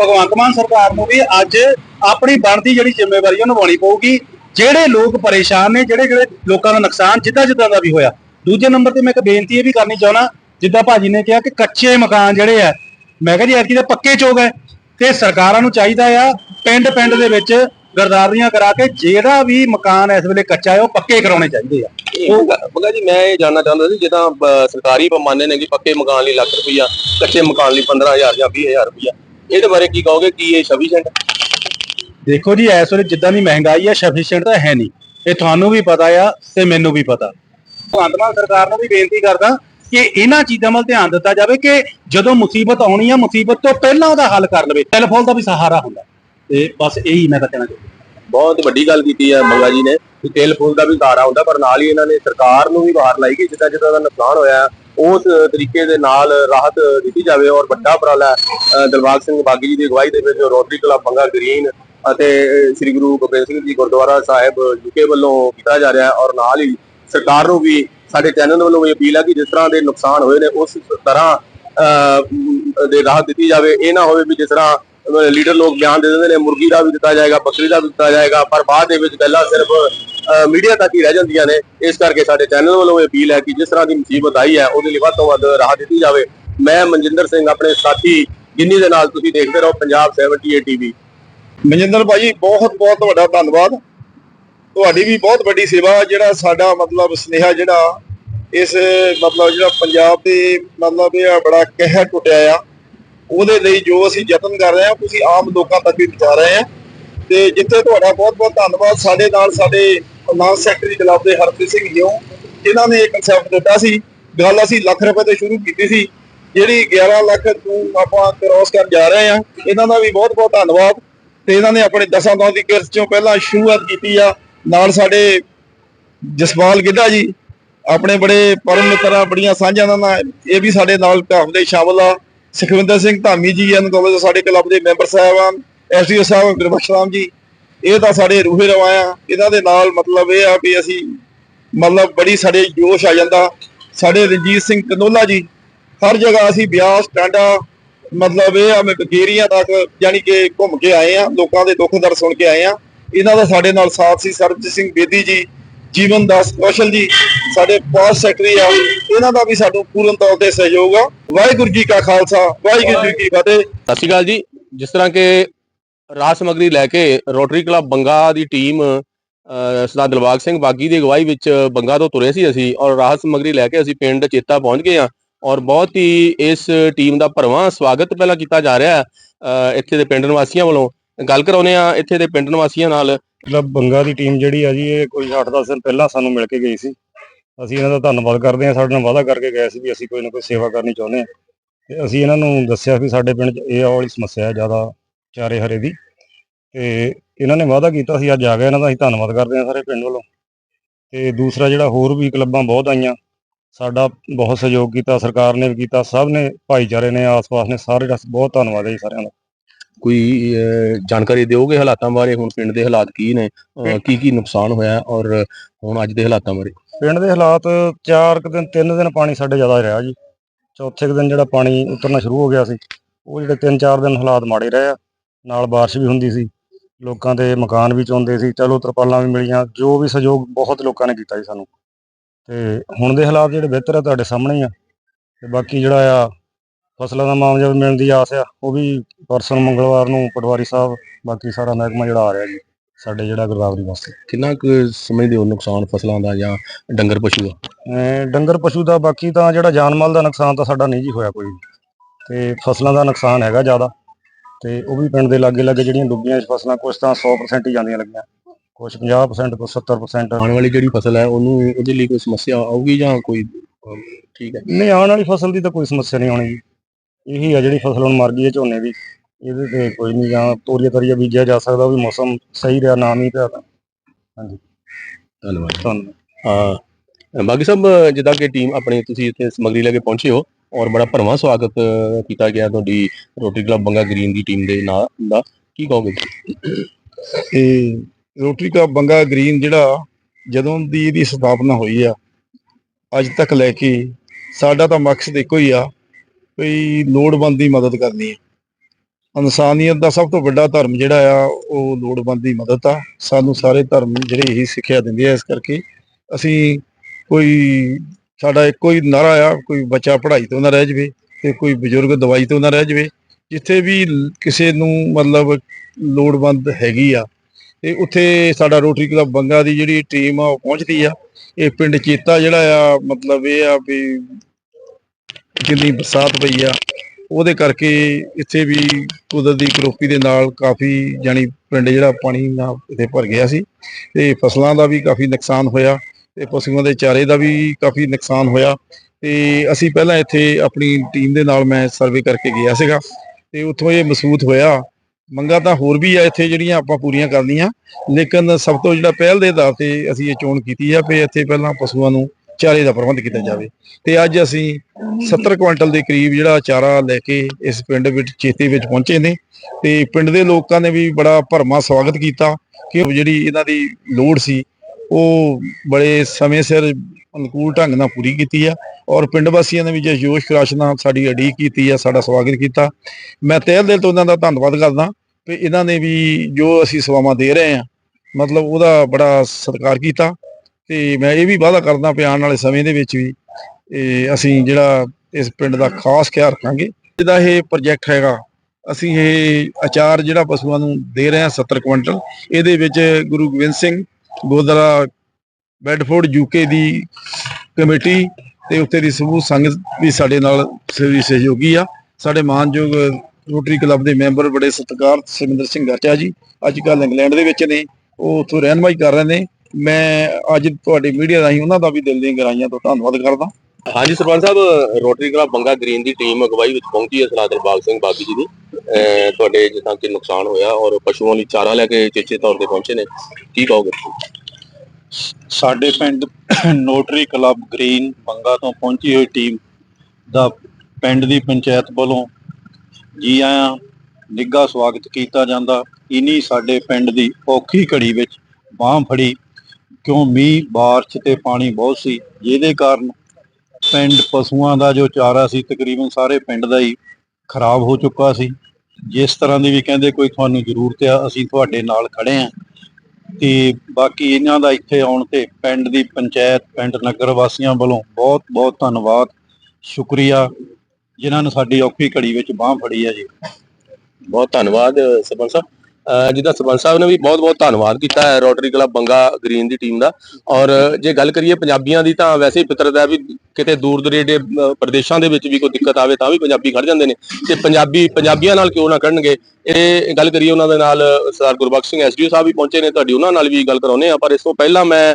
ਭਗਵੰਤ ਮਾਨ ਸਰਕਾਰ ਨੂੰ ਵੀ ਅੱਜ ਆਪਣੀ ਬਣਦੀ ਜਿਹੜੀ ਜ਼ਿੰਮੇਵਾਰੀ ਉਹ ਨਿਭਾਉਣੀ ਪਊਗੀ। ਜਿਹੜੇ ਲੋਕ ਪਰੇਸ਼ਾਨ ਨੇ, ਜਿਹੜੇ ਜਿਹੜੇ ਲੋਕਾਂ ਦਾ ਨੁਕਸਾਨ ਜਿੱਦਾਂ ਜਿੱਦਾਂ ਦਾ ਵੀ ਹੋਇਆ। ਦੂਜੇ ਨੰਬਰ ਤੇ ਮੈਂ ਇੱਕ ਬੇਨਤੀ ਇਹ ਵੀ ਕਰਨੀ ਚਾਹਣਾ ਜਿੱਦਾਂ ਭਾਜੀ ਨੇ ਕਿਹਾ ਕਿ ਕੱਚੇ ਮਕਾਨ ਜਿਹੜੇ ਆ, ਮੈਂ ਕਿਹਾ ਜੀ ਐਤਕੀ ਤਾਂ ਪੱਕੇ ਚੋਗ ਹੈ। ਤੇ ਸਰਕਾਰਾਂ ਨੂੰ ਚਾਹੀਦਾ ਆ ਪਿੰਡ ਪਿੰਡ ਦੇ ਵਿੱਚ ਗਰਦਾਰੀਆਂ ਕਰਾ ਕੇ ਜਿਹੜਾ ਵੀ ਮਕਾਨ ਇਸ ਵੇਲੇ ਕੱਚਾ ਹੈ ਉਹ ਪੱਕੇ ਕਰਾਉਣੇ ਚਾਹੀਦੇ ਆ। ਬਗਾ ਜੀ ਮੈਂ ਇਹ ਜਾਨਣਾ ਚਾਹੁੰਦਾ ਸੀ ਜਿੱਦਾਂ ਸਰਕਾਰੀ ਪੈਮਾਨੇ ਨੇ ਕਿ ਪੱਕੇ ਮਕਾਨ ਲਈ ਲੱਖ ਰੁਪਈਆ ਕੱਚੇ ਮਕਾਨ ਲਈ 15000 ਜਾਂ 20000 ਰੁਪਈਆ। ਇਹਦੇ ਬਾਰੇ ਕੀ ਕਹੋਗੇ ਕੀ ਇਹ ਸਫੀਸ਼ੀਐਂਟ ਦੇਖੋ ਜੀ ਇਸ ਵੇਲੇ ਜਿੱਦਾਂ ਦੀ ਮਹਿੰਗਾਈ ਹੈ ਸਫੀਸ਼ੀਐਂਟ ਤਾਂ ਹੈ ਨਹੀਂ। ਇਹ ਤੁਹਾਨੂੰ ਵੀ ਪਤਾ ਆ ਤੇ ਮੈਨੂੰ ਵੀ ਪਤਾ। ਭਗਵੰਤ ਮਾਨ ਸਰਕਾਰ ਨੂੰ ਵੀ ਬੇਨਤੀ ਕਰਦਾ ਕਿ ਇਹਨਾਂ ਚੀਜ਼ਾਂ ਵੱਲ ਧਿਆਨ ਦਿੱਤਾ ਜਾਵੇ ਕਿ ਜਦੋਂ ਮੁਸੀਬਤ ਆਉਣੀ ਆ ਮੁਸੀਬਤ ਤੋਂ ਪਹਿਲਾਂ ਉਹਦਾ ਹੱਲ ਕਰ ਲਵੇ। ਟੈਲੀਫੋਨ ਦਾ ਵੀ ਸਹਾਰਾ ਹੁੰਦਾ। ਤੇ ਬਸ ਇਹੀ ਮੈਂ ਤਾਂ ਕਹਿਣਾ ਚਾਹੁੰਦਾ। ਬਹੁਤ ਵੱਡੀ ਗੱਲ ਕੀਤੀ ਹੈ ਮੰਗਾ ਜੀ ਨੇ। ਕਿ ਤੇਲ ਫੂਲ ਦਾ ਵੀ ਧਾਰਾ ਹੁੰਦਾ ਪਰ ਨਾਲ ਹੀ ਇਹਨਾਂ ਨੇ ਸਰਕਾਰ ਨੂੰ ਵੀ ਬਾਹਰ ਲਾਈ ਕਿ ਜਿੱਦਾਂ ਜਿੱਦਾਂ ਦਾ ਨੁਕਸਾਨ ਹੋਇਆ ਉਸ ਤਰੀਕੇ ਦੇ ਨਾਲ ਰਾਹਤ ਦਿੱਤੀ ਜਾਵੇ। ਔਰ ਵੱਡਾ ਉਪਰਾਲਾ ਅਹ, ਸਿੰਘ ਬਾਗੀ ਜੀ ਦੀ ਅਗਵਾਈ ਦੇ ਵਿੱਚ ਰੋਟਰੀ ਕਲੱਬ ਬੰਗਾ ਗ੍ਰੀਨ ਅਤੇ ਸ੍ਰੀ ਗੁਰੂ ਗੋਬਿੰਦ ਸਿੰਘ ਜੀ ਗੁਰਦੁਆਰਾ ਸਾਹਿਬ ਯੂਕੇ ਵੱਲੋਂ ਕੀਤਾ ਜਾ ਰਿਹਾ। ਹੈ ਔਰ ਨਾਲ ਹੀ ਸਰਕਾਰ ਨੂੰ ਵੀ ਸਾਡੇ ਚੈਨਲ ਵੱਲੋਂ ਵੀ ਅਪੀਲ ਹੈ ਕਿ ਜਿਸ ਤਰ੍ਹਾਂ ਦੇ ਨੁਕਸਾਨ ਹੋਏ ਨੇ ਉਸ ਤਰ੍ਹਾਂ ਅਹ, ਦੇ ਰਾਹਤ ਦਿੱਤੀ ਜਾਵੇ। ਇਹ ਨਾ ਹੋਵੇ ਵੀ ਜਿਸ ਤਰ੍ਹਾਂ ਲੀਡਰ ਲੋਕ ਬਿਆਨ ਦੇ ਦਿੰਦੇ ਨੇ, ਮੁਰਗੀ ਦਾ ਵੀ ਦਿੱਤਾ ਜਾਏਗਾ, ਬੱਕਰੀ ਦਾ ਵੀ ਦਿੱਤਾ ਜਾਏਗਾ, ਪਰ ਬਾਅਦ ਦੇ ਵਿੱਚ ਗੱਲਾਂ ਸਿਰਫ ਮੀਡੀਆ ਤੱਕ ਹੀ ਰਹਿ ਜਾਂਦੀਆਂ ਨੇ। ਇਸ ਕਰਕੇ ਸਾਡੇ ਚੈਨਲ ਵੱਲੋਂ ਇਹ ਅਪੀਲ ਹੈ ਕਿ ਜਿਸ ਤਰ੍ਹਾਂ ਦੀ ਮੁਸੀਬਤ ਆਈ ਹੈ, ਉਹਦੇ ਲਈ ਵੱਧ ਤੋਂ ਵੱਧ ਰਾਹ ਦਿੱਤੀ ਜਾਵੇ। ਮੈਂ ਮਨਜਿੰਦਰ ਸਿੰਘ, ਆਪਣੇ ਸਾਥੀ, ਜਿੰਨੀ ਦੇ ਨਾਲ ਤੁਸੀਂ ਦੇਖਦੇ ਰਹੋ, ਪੰਜਾਬ 78 ਟੀਵੀ। ਮਨਜਿੰਦਰ ਭਾਜੀ ਬਹੁਤ ਬਹੁਤ ਤੁਹਾਡਾ ਧੰਨਵਾਦ। ਤੁਹਾਡੀ ਵੀ ਬਹੁਤ ਵੱਡੀ ਸੇਵਾ, ਜਿਹੜਾ ਸਾਡਾ ਮਤਲਬ ਸਨੇਹਾ, ਜਿਹੜਾ ਇਸ, ਮਤਲਬ ਜਿਹੜਾ ਪੰਜਾਬ ਦੇ ਮਤਲਬ ਇਹ ਆ ਬੜਾ ਕਹਿਰ ਟੁੱਟਿਆ ਆ। ਉਹਦੇ ਲਈ ਜੋ ਅਸੀਂ ਯਤਨ ਕਰ ਰਹੇ ਹਾਂ, ਤੁਸੀਂ ਆਮ ਲੋਕਾਂ ਤੱਕ ਵੀ ਪਹੁੰਚਾ ਰਹੇ ਹਾਂ। ਤੇ ਜਿੱਥੇ ਤੁਹਾਡਾ ਬਹੁਤ ਬਹੁਤ ਧੰਨਵਾਦ। ਸਾਡੇ ਨਾਲ ਸਾਡੇ ਫਾਈਨਾਂਸ ਸੈਕਟਰੀ ਕਲੱਬ ਦੇ ਹਰਪ੍ਰੀਤ ਸਿੰਘ ਜਿਉ ਇਹਨਾਂ ਨੇ ਇਹ ਕਨਸੈਪਟ ਦਿੱਤਾ ਸੀ। ਗੱਲ ਅਸੀਂ ਲੱਖ ਰੁਪਏ ਤੋਂ ਸ਼ੁਰੂ ਕੀਤੀ ਸੀ। ਜਿਹੜੀ 11 ਲੱਖ ਨੂੰ ਆਪਾਂ ਕ੍ਰੋਸ ਕਰਨ ਜਾ ਰਹੇ ਹਾਂ, ਇਹਨਾਂ ਦਾ ਵੀ ਬਹੁਤ ਬਹੁਤ ਧੰਨਵਾਦ। ਤੇ ਇਹਨਾਂ ਨੇ ਆਪਣੇ ਦਸਾਂ ਦੌਂ ਦੀ ਕਿਰਤ ਚੋਂ ਪਹਿਲਾਂ ਸ਼ੁਰੂਆਤ ਕੀਤੀ ਆ। ਨਾਲ ਸਾਡੇ ਜਸਪਾਲ ਗਿੱਧਾ ਜੀ, ਆਪਣੇ ਬੜੇ ਪਰਮ ਮਿੱਤਰਾਂ, ਬੜੀਆਂ ਸਾਂਝਾਂ ਦਾ ਨਾਲ ਇਹ ਵੀ ਸਾਡੇ ਨਾਲ ਢਾਬ ਦੇ ਸ਼ਾਮਲ ਆ। ਸੁਖਵਿੰਦਰ ਸਿੰਘ ਧਾਮੀ ਜੀ ਹਨ ਕੋਲ ਸਾਡੇ ਕਲੱਬ ਦੇ ਮੈਂਬਰ ਸਾਹਿਬਾਨ ਐਸਡੀਓ ਸਾਹਿਬ ਗੁਰਬਖਸ਼ ਰਾਮ ਜੀ। ਇਹ ਤਾਂ ਸਾਡੇ ਰੂਹੇ ਰਵਾਇਆ ਇਹਨਾਂ ਦੇ ਨਾਲ ਮਤਲਬ ਇਹ ਆ ਵੀ ਅਸੀਂ ਮਤਲਬ ਬੜੀ ਸਾਡੇ ਜੋਸ਼ ਆ ਜਾਂਦਾ। ਸਾਡੇ ਰਣਜੀਤ ਸਿੰਘ ਕਨੋਲਾ ਜੀ, ਹਰ ਜਗ੍ਹਾ ਅਸੀਂ ਬਿਆਸ, ਟਾਂਡਾ, ਮਤਲਬ ਇਹ ਆ ਮੈਂ ਗੇਰੀਆਂ ਤੱਕ ਯਾਨੀ ਕਿ ਘੁੰਮ ਕੇ ਆਏ ਆ, ਲੋਕਾਂ ਦੇ ਦੁੱਖ ਦਰਦ ਸੁਣ ਕੇ ਆਏ ਆ। ਇਹਨਾਂ ਦਾ ਸਾਡੇ ਨਾਲ ਸਾਥ ਸੀ ਸਰਬਜੀਤ ਸਿੰਘ ਬੇਦੀ ਜੀ, ਜੀਵਨ ਦਾਸ ਕੌਸ਼ਲ ਜੀ, ਸਾਡੇ ਪਾਸ ਸੈਕਟਰੀ ਆ। ਇਹਨਾਂ ਦਾ ਵੀ ਸਾਨੂੰ ਪੂਰਨ ਤੌਰ ਤੇ ਸਹਿਯੋਗ ਆ। ਵਾਹਿਗੁਰੂ ਜੀ ਕਾ ਖਾਲਸਾ ਵਾਹਿਗੁਰੂ ਜੀ ਕੀ ਫਤਿਹ। ਸਤਿ ਸ਼੍ਰੀ ਅਕਾਲ ਜੀ। ਜਿਸ ਤਰ੍ਹਾਂ ਕਿ ਰਾਜ ਸਮਗਰੀ ਲੈ ਕੇ ਰੋਟਰੀ ਕਲੱਬ ਬੰਗਾ ਦੀ ਟੀਮ ਅਹ, ਸਰਦਾਰ ਦਿਲਬਾਗ ਸਿੰਘ ਬਾਗੀ ਦੀ ਅਗਵਾਈ ਵਿੱਚ ਬੰਗਾ ਤੋਂ ਤੁਰੇ ਸੀ ਅਸੀਂ ਔਰ ਰਾਹਤ ਸਮਗਰੀ ਲੈ ਕੇ ਅਸੀਂ ਪਿੰਡ ਚੇਤਾ ਪਹੁੰਚ ਗਏ ਹਾਂ ਔਰ ਬਹੁਤ ਹੀ ਇਸ ਟੀਮ ਦਾ ਭਰਵਾਂ ਸਵਾਗਤ ਪਹਿਲਾਂ ਕੀਤਾ ਜਾ ਰਿਹਾ ਇੱਥੇ ਦੇ ਪਿੰਡ ਨਿਵਾਸੀਆਂ ਵੱਲੋਂ। ਗੱਲ ਕਰਾਉਨੇ ਆ ਇੱਥੇ ਦੇ ਪਿੰਡ ਨਿਵਾਸੀਆਂ ਨਾਲ। ਕਲੱਬ ਬੰਗਾ ਦੀ ਟੀਮ ਜਿਹੜੀ ਆ ਜੀ ਇਹ ਕੋਈ 8-10 ਦਿਨ ਪਹਿਲਾਂ ਸਾਨੂੰ ਮਿਲ ਕੇ ਗਈ ਸੀ। ਅਸੀਂ ਇਹਨਾਂ ਦਾ ਧੰਨਵਾਦ ਕਰਦੇ ਹਾਂ, ਸਾਡੇ ਨਾਲ ਵਾਅਦਾ ਕਰਕੇ ਗਏ ਸੀ ਵੀ ਅਸੀਂ ਕੋਈ ਨਾ ਕੋਈ ਸੇਵਾ ਕਰਨੀ ਚਾਹੁੰਦੇ ਹਾਂ। ਤੇ ਅਸੀਂ ਇਹਨਾਂ ਨੂੰ ਦੱਸਿਆ ਵੀ ਸਾਡੇ ਪਿੰਡ 'ਚ ਇਹ ਵਾਲੀ ਸਮੱਸਿਆ ਹੈ ਜ਼ਿਆਦਾ ਚਾਰੇ ਹਰੇ ਦੀ। ਤੇ ਇਹਨਾਂ ਨੇ ਵਾਅਦਾ ਕੀਤਾ ਸੀ, ਅੱਜ ਆ ਗਏ ਇਹਨਾਂ ਦਾ, ਅਸੀਂ ਧੰਨਵਾਦ ਕਰਦੇ ਹਾਂ ਸਾਰੇ ਪਿੰਡ ਵੱਲੋਂ। ਤੇ ਦੂਸਰਾ ਜਿਹੜਾ ਹੋਰ ਵੀ ਕਲੱਬਾਂ ਬਹੁਤ ਆਈਆਂ, ਸਾਡਾ ਬਹੁਤ ਸਹਿਯੋਗ ਕੀਤਾ, ਸਰਕਾਰ ਨੇ ਵੀ ਕੀਤਾ, ਸਭ ਨੇ, ਭਾਈਚਾਰੇ ਨੇ, ਆਸ-ਪਾਸ ਨੇ, ਸਾਰੇ ਦਾ ਬਹੁਤ ਧੰਨਵਾਦ ਹੈ ਜੀ ਸਾਰਿਆਂ ਦਾ। ਕੋਈ ਜਾਣਕਾਰੀ ਦਿਓਗੇ ਹਾਲਾਤਾਂ ਬਾਰੇ? ਹੁਣ ਪਿੰਡ ਦੇ ਹਾਲਾਤ ਕੀ ਨੇ? ਕੀ ਕੀ ਨੁਕਸਾਨ ਹੋਇਆ ਔਰ ਹੁਣ ਅੱਜ ਦੇ ਹਾਲਾਤਾਂ ਬਾਰੇ? ਪਿੰਡ ਦੇ ਹਾਲਾਤ ਚਾਰ ਕੁ ਦਿਨ ਤਿੰਨ ਦਿਨ ਪਾਣੀ ਸਾਡੇ ਜ਼ਿਆਦਾ ਰਿਹਾ ਜੀ। ਚੌਥੇ ਦਿਨ ਜਿਹੜਾ ਪਾਣੀ ਉਤਰਨਾ ਸ਼ੁਰੂ ਹੋ ਗਿਆ ਸੀ ਉਹ ਜਿਹੜੇ ਤਿੰਨ ਚਾਰ ਦਿਨ ਹਾਲਾਤ ਮਾੜੇ ਰਹੇ ਆ। ਨਾਲ ਬਾਰਿਸ਼ ਵੀ ਹੁੰਦੀ ਸੀ। ਲੋਕਾਂ ਦੇ ਮਕਾਨ ਵੀ ਚੌਂਦੇ ਸੀ। ਚਲੋ ਤਰਪਾਲਾਂ ਵੀ ਮਿਲੀਆਂ। ਜੋ ਵੀ ਸਹਿਯੋਗ ਬਹੁਤ ਲੋਕਾਂ ਨੇ ਕੀਤਾ ਜੀ ਸਾਨੂੰ। ਤੇ ਹੁਣ ਦੇ ਹਾਲਾਤ ਜਿਹੜੇ ਬਿਹਤਰ ਆ ਤੁਹਾਡੇ ਸਾਹਮਣੇ ਆ। ਤੇ ਬਾਕੀ ਜਿਹੜਾ ਆ ਫਸਲਾਂ ਦਾ ਮਾਮਲਾ ਮਿਲਣ ਦੀ ਆਸ ਆ ਉਹ ਵੀ ਪਰਸੋਂ ਮੰਗਲਵਾਰ ਨੂੰ ਪਟਵਾਰੀ ਸਾਹਿਬ ਬਾਕੀ ਸਾਰਾ ਮਹਿਕਮਾ ਜਿਹੜਾ ਆ ਰਿਹਾ ਜੀ ਸਾਡੇ ਜਿਹੜਾ ਗੋਦਾਵਰੀ ਵਾਸਤੇ ਕਿੰਨਾ ਕੁ ਸਮਝਦੇ ਹੋ ਨੁਕਸਾਨ ਫਸਲਾਂ ਦਾ ਜਾਂ ਡੰਗਰ ਪਸ਼ੂ ਦਾ? ਡੰਗਰ ਪਸ਼ੂ ਦਾ ਬਾਕੀ ਤਾਂ ਜਿਹੜਾ ਜਾਨ ਮਾਲ ਦਾ ਨੁਕਸਾਨ ਤਾਂ ਸਾਡਾ ਨਹੀਂ ਜੀ ਹੋਇਆ ਕੋਈ। ਤੇ ਫਸਲਾਂ ਦਾ ਨੁਕਸਾਨ ਹੈਗਾ ਜ਼ਿਆਦਾ ਤੇ ਉਹ ਵੀ ਪਿੰਡ ਦੇ ਲਾਗੇ ਲਾਗੇ ਜਿਹੜੀਆਂ ਡੁੱਬੀਆਂ ਫਸਲਾਂ ਕੁਝ ਤਾਂ 100% ਹੀ ਜਾਂਦੀਆਂ ਲੱਗੀਆਂ। ਕੁਝ 50% ਕੁਝ 70% ਆਉਣ ਵਾਲੀ ਜਿਹੜੀ ਫਸਲ ਹੈ ਉਹਨੂੰ ਉਹਦੇ ਲਈ ਕੋਈ ਸਮੱਸਿਆ ਆਊਗੀ ਜਾਂ ਕੋਈ ਠੀਕ ਹੈ? ਨਹੀਂ ਆਉਣ ਵਾਲੀ ਫਸਲ ਦੀ ਤਾਂ ਕੋਈ ਸਮੱਸਿਆ ਨਹੀਂ ਆਉਣੀ ਜੀ। ਇਹੀ ਆ ਜਿਹੜੀ ਫਸਲ ਹੁਣ ਮਰ ਗਈ ਹੈ ਝੋਨੇ ਦੀ ਇਹਦੇ ਤੇ ਕੋਈ ਨਹੀਂ ਜਾਂ ਤੋਰੀਆ ਤਰੀਆ ਬੀਜਿਆ ਜਾ ਸਕਦਾ ਉਹ ਵੀ ਮੌਸਮ ਸਹੀ ਰਿਹਾ ਨਾ ਮੀਂਹ ਪਿਆ ਤਾਂ। ਧੰਨਵਾਦ। ਤੁਹਾਨੂੰ ਹਾਂ। ਬਾਕੀ ਸਭ ਜਿੱਦਾਂ ਕਿ ਟੀਮ ਆਪਣੀ ਤੁਸੀਂ ਇੱਥੇ ਸਮਗਰੀ ਲੈ ਕੇ ਪਹੁੰਚੇ ਹੋ ਔਰ ਬੜਾ ਭਰਵਾਂ ਸਵਾਗਤ ਕੀਤਾ ਗਿਆ ਤੁਹਾਡੀ ਰੋਟਰੀ ਕਲੱਬ ਬੰਗਾ ਗ੍ਰੀਨ ਦੀ ਟੀਮ ਦੇ ਨਾਂ ਦਾ ਕੀ ਕਹੋਗੇ? ਤੇ ਰੋਟਰੀ ਕਲੱਬ ਬੰਗਾ ਗ੍ਰੀਨ ਜਿਹੜਾ ਜਦੋਂ ਦੀ ਇਹਦੀ ਸਥਾਪਨਾ ਹੋਈ ਆ ਅੱਜ ਤੱਕ ਲੈ ਕੇ ਸਾਡਾ ਤਾਂ ਮਕਸਦ ਇੱਕੋ ਹੀ ਆ ਕੋਈ ਲੋੜਵੰਦ ਦੀ ਮਦਦ ਕਰਨੀ ਹੈ। ਇਨਸਾਨੀਅਤ ਦਾ ਸਭ ਤੋਂ ਵੱਡਾ ਧਰਮ ਜਿਹੜਾ ਆ, ਉਹ ਲੋੜਵੰਦ ਦੀ ਮਦਦ ਆ। ਸਾਨੂੰ ਸਾਰੇ ਧਰਮ ਜਿਹੜੇ ਇਹੀ ਸਿੱਖਿਆ ਦਿੰਦੇ ਆ, ਇਸ ਕਰਕੇ ਅਸੀਂ ਕੋਈ ਸਾਡਾ ਇੱਕੋ ਹੀ ਨਾਰਾ ਆ, ਕੋਈ ਬੱਚਾ ਪੜ੍ਹਾਈ ਤੋਂ ਨਾ ਰਹਿ ਜਾਵੇ ਤੇ ਕੋਈ ਬਜ਼ੁਰਗ ਦਵਾਈ ਤੋਂ ਨਾ ਰਹਿ ਜਾਵੇ। ਜਿੱਥੇ ਵੀ ਕਿਸੇ ਨੂੰ ਮਤਲਬ ਲੋੜਵੰਦ ਹੈਗੀ ਆ, ਤੇ ਉੱਥੇ ਸਾਡਾ ਰੋਟਰੀ ਕਲੱਬ ਬੰਗਾ ਦੀ ਜਿਹੜੀ ਟੀਮ ਆ, ਉਹ ਪਹੁੰਚਦੀ ਆ। ਇਹ ਪਿੰਡ ਚੇਤਾ ਜਿਹੜਾ ਆ, ਮਤਲਬ ਇਹ ਆ ਵੀ ਜਿੰਨੀ ਬਰਸਾਤ ਪਈ ਆ, ਉਹਦੇ ਕਰਕੇ ਇੱਥੇ ਵੀ ਕੁਦਰਤ ਦੀ ਕਰੋਪੀ ਦੇ ਨਾਲ ਕਾਫੀ ਜਾਣੀ ਪਿੰਡ ਜਿਹੜਾ ਪਾਣੀ ਨਾਲ ਇੱਥੇ ਭਰ ਗਿਆ ਸੀ ਤੇ ਫਸਲਾਂ ਦਾ ਵੀ ਕਾਫੀ ਨੁਕਸਾਨ ਹੋਇਆ ਤੇ ਪਸ਼ੂਆਂ ਦੇ ਚਾਰੇ ਦਾ ਵੀ ਕਾਫੀ ਨੁਕਸਾਨ ਹੋਇਆ ਤੇ ਅਸੀਂ ਪਹਿਲਾਂ ਇੱਥੇ ਆਪਣੀ ਟੀਮ ਦੇ ਨਾਲ ਮੈਂ ਸਰਵੇ ਕਰਕੇ ਗਿਆ ਸੀਗਾ ਤੇ ਉੱਥੋਂ ਇਹ ਮਹਿਸੂਸ ਹੋਇਆ, ਮੰਗਾ ਤਾਂ ਹੋਰ ਵੀ ਆ ਇੱਥੇ ਜਿਹੜੀਆਂ ਆਪਾਂ ਪੂਰੀਆਂ ਕਰਨੀਆਂ, ਲੇਕਿਨ ਸਭ ਤੋਂ ਜਿਹੜਾ ਪਹਿਲ ਦੇ ਆਧਾਰ ਤੇ ਅਸੀਂ ਇਹ ਚੋਣ ਕੀਤੀ ਆ ਵੀ ਇੱਥੇ ਪਹਿਲਾਂ ਪਸ਼ੂਆਂ ਨੂੰ ਚਾਰੇ ਦਾ ਪ੍ਰਬੰਧ ਕੀਤਾ ਜਾਵੇ। ਤੇ ਅੱਜ ਅਸੀਂ 70 ਕੁਇੰਟਲ ਦੇ ਕਰੀਬ ਜਿਹੜਾ ਚਾਰਾ ਲੈ ਕੇ ਇਸ ਪਿੰਡ ਵਿੱਚ ਚੇਤੇ ਵਿੱਚ ਪਹੁੰਚੇ ਨੇ। ਤੇ ਪਿੰਡ ਦੇ ਲੋਕਾਂ ਨੇ ਵੀ ਬੜਾ ਭਰਮਾ ਸਵਾਗਤ ਕੀਤਾ ਕਿ ਉਹ ਜਿਹੜੀ ਇਹਨਾਂ ਦੀ ਲੋੜ ਸੀ, ਉਹ ਬੜੇ ਸਮੇਂ ਸਿਰ ਅਨੁਕੂਲ ਢੰਗ ਨਾਲ ਪੂਰੀ ਕੀਤੀ ਆ। ਔਰ ਪਿੰਡ ਵਾਸੀਆਂ ਨੇ ਵੀ ਜੇ ਜੋਸ਼ ਖਰਾਸ਼ ਨਾਲ ਸਾਡੀ ਅਡੀਕ ਕੀਤੀ ਆ, ਸਾਡਾ ਸਵਾਗਤ ਕੀਤਾ। ਮੈਂ ਤਹਿ ਦਿਲ ਤੋਂ ਉਹਨਾਂ ਦਾ ਧੰਨਵਾਦ ਕਰਦਾ ਵੀ ਇਹਨਾਂ ਨੇ ਵੀ ਜੋ ਅਸੀਂ ਸੇਵਾਵਾਂ ਦੇ ਰਹੇ ਆ, ਮਤਲਬ ਉਹਦਾ ਬੜਾ ਸਤਿਕਾਰ ਕੀਤਾ। ਤੇ ਮੈਂ ਇਹ ਵੀ ਵਾਅਦਾ ਕਰਦਾ ਵੀ ਆਉਣ ਵਾਲੇ ਸਮੇਂ ਦੇ ਵਿੱਚ ਵੀ ਇਹ ਅਸੀਂ ਜਿਹੜਾ ਇਸ ਪਿੰਡ ਦਾ ਖਾਸ ਖਿਆਲ ਰੱਖਾਂਗੇ। ਜਿਹਦਾ ਇਹ ਪ੍ਰੋਜੈਕਟ ਹੈਗਾ, ਅਸੀਂ ਇਹ ਅਚਾਰ ਜਿਹੜਾ ਪਸ਼ੂਆਂ ਨੂੰ ਦੇ ਰਹੇ ਹਾਂ 70 ਕੁਇੰਟਲ, ਇਹਦੇ ਵਿੱਚ ਗੁਰੂ ਗੋਬਿੰਦ ਸਿੰਘ ਗੁਰਦੁਆਰਾ ਬੈਡਫੋਰਡ ਯੂਕੇ ਦੀ ਕਮੇਟੀ ਤੇ ਉੱਤੇ ਦੀ ਸਮੂਹ ਸੰਗਤ ਵੀ ਸਾਡੇ ਨਾਲ ਸਹਿ- ਸਹਿਯੋਗੀ ਆ। ਸਾਡੇ ਮਾਨਯੋਗ ਰੋਟਰੀ ਕਲੱਬ ਦੇ ਮੈਂਬਰ ਬੜੇ ਸਤਿਕਾਰ ਸਿਮੰਦਰ ਸਿੰਘ ਗਾਚਾ ਜੀ, ਅੱਜ ਕੱਲ੍ਹ ਇੰਗਲੈਂਡ ਦੇ ਵਿੱਚ ਨੇ, ਉਹ ਉੱਥੋਂ ਰਹਿਨਮਾਈ ਕਰ ਰਹੇ ਨੇ। ਮੈਂ ਅੱਜ ਤੁਹਾਡੀ ਮੀਡੀਆ ਰਾਹੀਂ ਉਹਨਾਂ ਦਾ ਵੀ ਦਿਲ ਦੀਆਂ ਗਹਿਰਾਈਆਂ ਤੋਂ ਧੰਨਵਾਦ ਕਰਦਾ। ਹਾਂਜੀ sarpanch sahib Rotary club Banga green ਦੀ ਟੀਮ ਅਗਵਾਈ ਵਿੱਚ ਪਹੁੰਚੀ ਹੈ ਸਰਦਾਰ ਦਿਲਬਾਗ ਸਿੰਘ ਬਾਗੀ ਜੀ ਦੀ। ਤੁਹਾਡੇ ਜਿੱਦਾਂ ਕਿ ਨੁਕਸਾਨ ਹੋਇਆ ਔਰ ਪਸ਼ੂਆਂ ਲਈ ਚਾਰਾ ਲੈ ਕੇ ਚੇਚੇ ਤੌਰ ਤੇ ਪਹੁੰਚੇ ਨੇ ਕੀ ਕਹੋਗੇ? ਸਾਡੇ ਪਿੰਡ ਨੋਟਰੀ ਕਲੱਬ ਗ੍ਰੀਨ ਬੰਗਾ ਤੋਂ ਪਹੁੰਚੀ ਹੋਈ ਟੀਮ ਦਾ ਪਿੰਡ ਦੀ ਪੰਚਾਇਤ ਵੱਲੋਂ ਜੀ ਆਇਆਂ ਨਿੱਘਾ ਸਵਾਗਤ ਕੀਤਾ ਜਾਂਦਾ। ਇਨੀ ਸਾਡੇ ਪਿੰਡ ਦੀ ਔਖੀ ਘੜੀ ਵਿੱਚ ਬਾਹ ਫੜੀ ਕਿਉਂ ਮੀਂਹ ਬਾਰਿਸ਼ ਤੇ ਪਾਣੀ ਬਹੁਤ ਸੀ, ਜਿਹਦੇ ਕਾਰਨ ਪਿੰਡ ਪਸ਼ੂਆਂ ਦਾ ਜੋ ਚਾਰਾ ਸੀ ਤਕਰੀਬਨ ਸਾਰੇ ਪਿੰਡ ਦਾ ਹੀ ਖਰਾਬ ਹੋ ਚੁੱਕਾ ਸੀ। ਜਿਸ ਤਰ੍ਹਾਂ ਦੀ ਵੀ ਕਹਿੰਦੇ ਕੋਈ ਤੁਹਾਨੂੰ ਜ਼ਰੂਰਤ ਆ, ਅਸੀਂ ਤੁਹਾਡੇ ਨਾਲ ਖੜੇ ਆਂ ਤੇ ਬਾਕੀ ਇਹਨਾਂ ਦਾ ਇੱਥੇ ਆਉਣ ਤੇ ਪਿੰਡ ਦੀ ਪੰਚਾਇਤ, ਪਿੰਡ ਨਗਰ ਵਾਸੀਆਂ ਵੱਲੋਂ ਬਹੁਤ ਬਹੁਤ ਧੰਨਵਾਦ, ਸ਼ੁਕਰੀਆ। ਜਿਨ੍ਹਾਂ ਨੇ ਸਾਡੀ ਔਖੀ ਘੜੀ ਵਿੱਚ ਬਾਹ ਫੜੀ ਹੈ ਜੀ। ਬਹੁਤ ਧੰਨਵਾਦ ਸਰਪੰਚ ਸਾਹਿਬ। ਜਿੱਦਾਂ ਸਰਪੰਚ ਸਾਹਿਬ ਨੇ ਵੀ ਬਹੁਤ ਬਹੁਤ ਧੰਨਵਾਦ ਕੀਤਾ ਹੈ ਰੋਟਰੀ ਕਲੱਬ ਬੰਗਾ ਗ੍ਰੀਨ ਦੀ ਟੀਮ ਦਾ। ਔਰ ਜੇ ਗੱਲ ਕਰੀਏ ਪੰਜਾਬੀਆਂ ਦੀ ਤਾਂ ਵੈਸੇ ਹੀ ਫਿਤਰਤ ਹੈ ਵੀ ਕਿਤੇ ਦੂਰ ਦਰੇਡੇ ਅਹ, ਪ੍ਰਦੇਸ਼ਾਂ ਦੇ ਵਿੱਚ ਵੀ ਕੋਈ ਦਿੱਕਤ ਆਵੇ ਤਾਂ ਵੀ ਪੰਜਾਬੀ ਖੜ ਜਾਂਦੇ ਨੇ। ਤੇ ਪੰਜਾਬੀ ਪੰਜਾਬੀਆਂ ਨਾਲ ਕਿਉਂ ਨਾ ਖੜਨਗੇ ਇਹ ਗੱਲ ਕਰੀਏ ਉਹਨਾਂ ਦੇ ਨਾਲ ਸਰਦਾਰ ਗੁਰਬਖਸ਼ ਸਿੰਘ ਐਸਡੀਓ ਸਾਹਿਬ ਵੀ ਪਹੁੰਚੇ ਨੇ। ਤੁਹਾਡੀ ਉਹਨਾਂ ਨਾਲ ਵੀ ਗੱਲ ਕਰਾਉਨੇ ਆ ਪਰ ਇਸ ਤੋਂ ਪਹਿਲਾਂ ਮੈਂ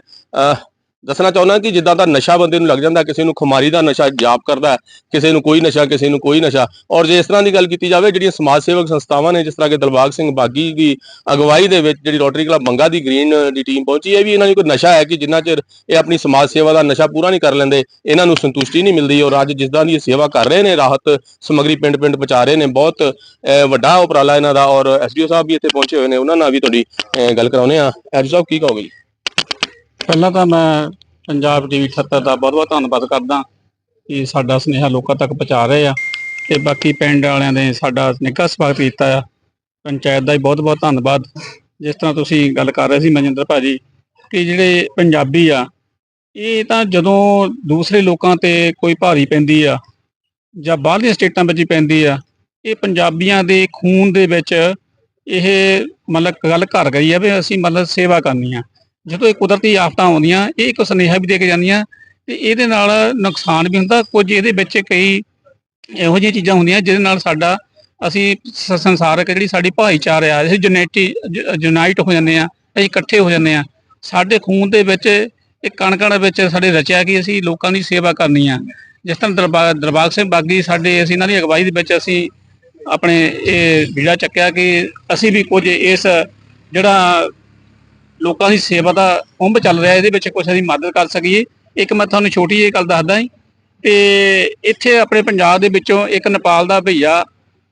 ਦੱਸਣਾ ਚਾਹੁੰਦਾ ਕਿ ਜਿੱਦਾਂ ਦਾ ਨਸ਼ਾ ਬੰਦੇ ਨੂੰ ਲੱਗ ਜਾਂਦਾ ਕਿਸੇ ਨੂੰ ਖੁਮਾਰੀ ਦਾ ਨਸ਼ਾ ਜਾਪ ਕਰਦਾ ਕਿਸੇ ਨੂੰ ਕੋਈ ਨਸ਼ਾ ਕਿਸੇ ਨੂੰ ਕੋਈ ਨਸ਼ਾ। ਔਰ ਜੇ ਇਸ ਤਰ੍ਹਾਂ ਦੀ ਗੱਲ ਕੀਤੀ ਜਾਵੇ ਜਿਹੜੀਆਂ ਸਮਾਜ ਸੇਵਕ ਸੰਸਥਾਵਾਂ ਨੇ ਜਿਸ ਤਰ੍ਹਾਂ ਕਿ ਦਿਲਬਾਗ ਸਿੰਘ ਬਾਗੀ ਦੀ ਅਗਵਾਈ ਦੇ ਵਿੱਚ ਜਿਹੜੀ ਰੋਟਰੀ ਕਲੱਬ ਮੰਗਾ ਦੀ ਗ੍ਰੀਨ ਦੀ ਟੀਮ ਪਹੁੰਚੀ ਹੈ ਵੀ ਇਹਨਾਂ ਨੂੰ ਕੋਈ ਨਸ਼ਾ ਹੈ ਕਿ ਜਿੰਨਾ ਚਿਰ ਇਹ ਆਪਣੀ ਸਮਾਜ ਸੇਵਾ ਦਾ ਨਸ਼ਾ ਪੂਰਾ ਨਹੀਂ ਕਰ ਲੈਂਦੇ ਇਹਨਾਂ ਨੂੰ ਸੰਤੁਸ਼ਟੀ ਨਹੀਂ ਮਿਲਦੀ। ਔਰ ਅੱਜ ਜਿਸ ਤਰ੍ਹਾਂ ਦੀ ਇਹ ਸੇਵਾ ਕਰ ਰਹੇ ਨੇ ਰਾਹਤ ਸਮਗਰੀ ਪਿੰਡ ਪਿੰਡ ਪਹੁੰਚਾ ਰਹੇ ਨੇ ਬਹੁਤ ਅਹ, ਵੱਡਾ ਉਪਰਾਲਾ ਇਹਨਾਂ ਦਾ। ਔਰ ਐਸਡੀਓ ਸਾਹਿਬ ਵੀ ਇੱਥੇ ਪਹੁੰਚੇ ਹੋਏ ਨੇ ਉਹਨਾਂ ਨਾਲ ਵੀ ਤੁਹਾਡੀ ਅਹ, ਗੱਲ ਕਰਾਉਨੇ ਆ ਐਸਡੀਓ ਸਾਹਿਬ ਕੀ ਕਹੋਗੇ ਜੀ? ਪਹਿਲਾਂ ਤਾਂ ਮੈਂ ਪੰਜਾਬ ਟੀਵੀ 78 ਦਾ ਬਹੁਤ ਬਹੁਤ ਧੰਨਵਾਦ ਕਰਦਾ ਕਿ ਸਾਡਾ ਸੁਨੇਹਾ ਲੋਕਾਂ ਤੱਕ ਪਹੁੰਚਾ ਰਹੇ ਆ ਤੇ ਬਾਕੀ ਪਿੰਡ ਵਾਲਿਆਂ ਨੇ ਸਾਡਾ ਨਿੱਘਾ ਸਵਾਗਤ ਕੀਤਾ ਆ। ਪੰਚਾਇਤ ਦਾ ਵੀ ਬਹੁਤ ਬਹੁਤ ਧੰਨਵਾਦ। ਜਿਸ ਤਰ੍ਹਾਂ ਤੁਸੀਂ ਗੱਲ ਕਰ ਰਹੇ ਸੀ ਮਨਜਿੰਦਰ ਭਾਜੀ ਕਿ ਜਿਹੜੇ ਪੰਜਾਬੀ ਆ, ਇਹ ਤਾਂ ਜਦੋਂ ਦੂਸਰੇ ਲੋਕਾਂ ਤੇ ਕੋਈ ਭਾਰੀ ਪੈਂਦੀ ਆ ਜਾਂ ਬਾਹਰਲੀਆਂ ਸਟੇਟਾਂ ਵਿੱਚ ਹੀ ਪੈਂਦੀ ਆ, ਇਹ ਪੰਜਾਬੀਆਂ ਦੇ ਖੂਨ ਦੇ ਵਿੱਚ ਇਹ ਮਤਲਬ ਗੱਲ ਘਰ ਗਈ ਆ ਵੀ ਅਸੀਂ ਮਤਲਬ ਸੇਵਾ ਕਰਨੀ ਆ। ਜਦੋਂ ਇਹ ਕੁਦਰਤੀ ਆਫਤਾਂ ਆਉਂਦੀਆਂ, ਇਹ ਇੱਕ ਸੁਨੇਹਾ ਵੀ ਦੇ ਕੇ ਜਾਂਦੀਆਂ, ਤੇ ਇਹਦੇ ਨਾਲ ਨੁਕਸਾਨ ਵੀ ਹੁੰਦਾ। ਕੁਝ ਇਹਦੇ ਵਿੱਚ ਕਈ ਇਹੋ ਜਿਹੀਆਂ ਚੀਜ਼ਾਂ ਹੁੰਦੀਆਂ ਜਿਹਦੇ ਨਾਲ ਸਾਡਾ, ਅਸੀਂ ਸੰਸਾਰਕ ਜਿਹੜੀ ਸਾਡੀ ਭਾਈਚਾਰਾ ਆ, ਅਸੀਂ ਜੁਨੈਟੀ ਯੂਨਾਈਟ ਹੋ ਜਾਂਦੇ ਆ, ਅਸੀਂ ਇਕੱਠੇ ਹੋ ਜਾਂਦੇ ਆ। ਸਾਡੇ ਖੂਨ ਦੇ ਵਿੱਚ, ਇਹ ਕਣ ਵਿੱਚ ਸਾਡੇ ਰਚਿਆ ਕਿ ਅਸੀਂ ਲੋਕਾਂ ਦੀ ਸੇਵਾ ਕਰਨੀ ਆ। ਜਿਸ ਤਰ੍ਹਾਂ ਦਰਬਾਰ ਦਰਬਾਰ ਸਿੰਘ ਬਾਗੀ ਸਾਡੇ, ਅਸੀਂ ਇਹਨਾਂ ਦੀ ਅਗਵਾਈ ਦੇ ਵਿੱਚ ਅਸੀਂ ਆਪਣੇ ਇਹ ਵੀੜਾ ਚੱਕਿਆ ਕਿ ਅਸੀਂ ਵੀ ਕੁਝ ਇਸ ਜਿਹੜਾ ਲੋਕਾਂ ਦੀ ਸੇਵਾ ਦਾ ਉੰਭ ਚੱਲ ਰਿਹਾ, ਇਹਦੇ ਵਿੱਚ ਕੁਝ ਅਸੀਂ ਮਦਦ ਕਰ ਸਕੀਏ। ਇੱਕ ਮੈਂ ਤੁਹਾਨੂੰ ਛੋਟੀ ਜਿਹੀ ਗੱਲ ਦੱਸਦਾ ਹਾਂ ਤੇ ਇੱਥੇ ਆਪਣੇ ਪੰਜਾਬ ਦੇ ਵਿੱਚੋਂ ਇੱਕ ਨੇਪਾਲ ਦਾ ਭਈਆ,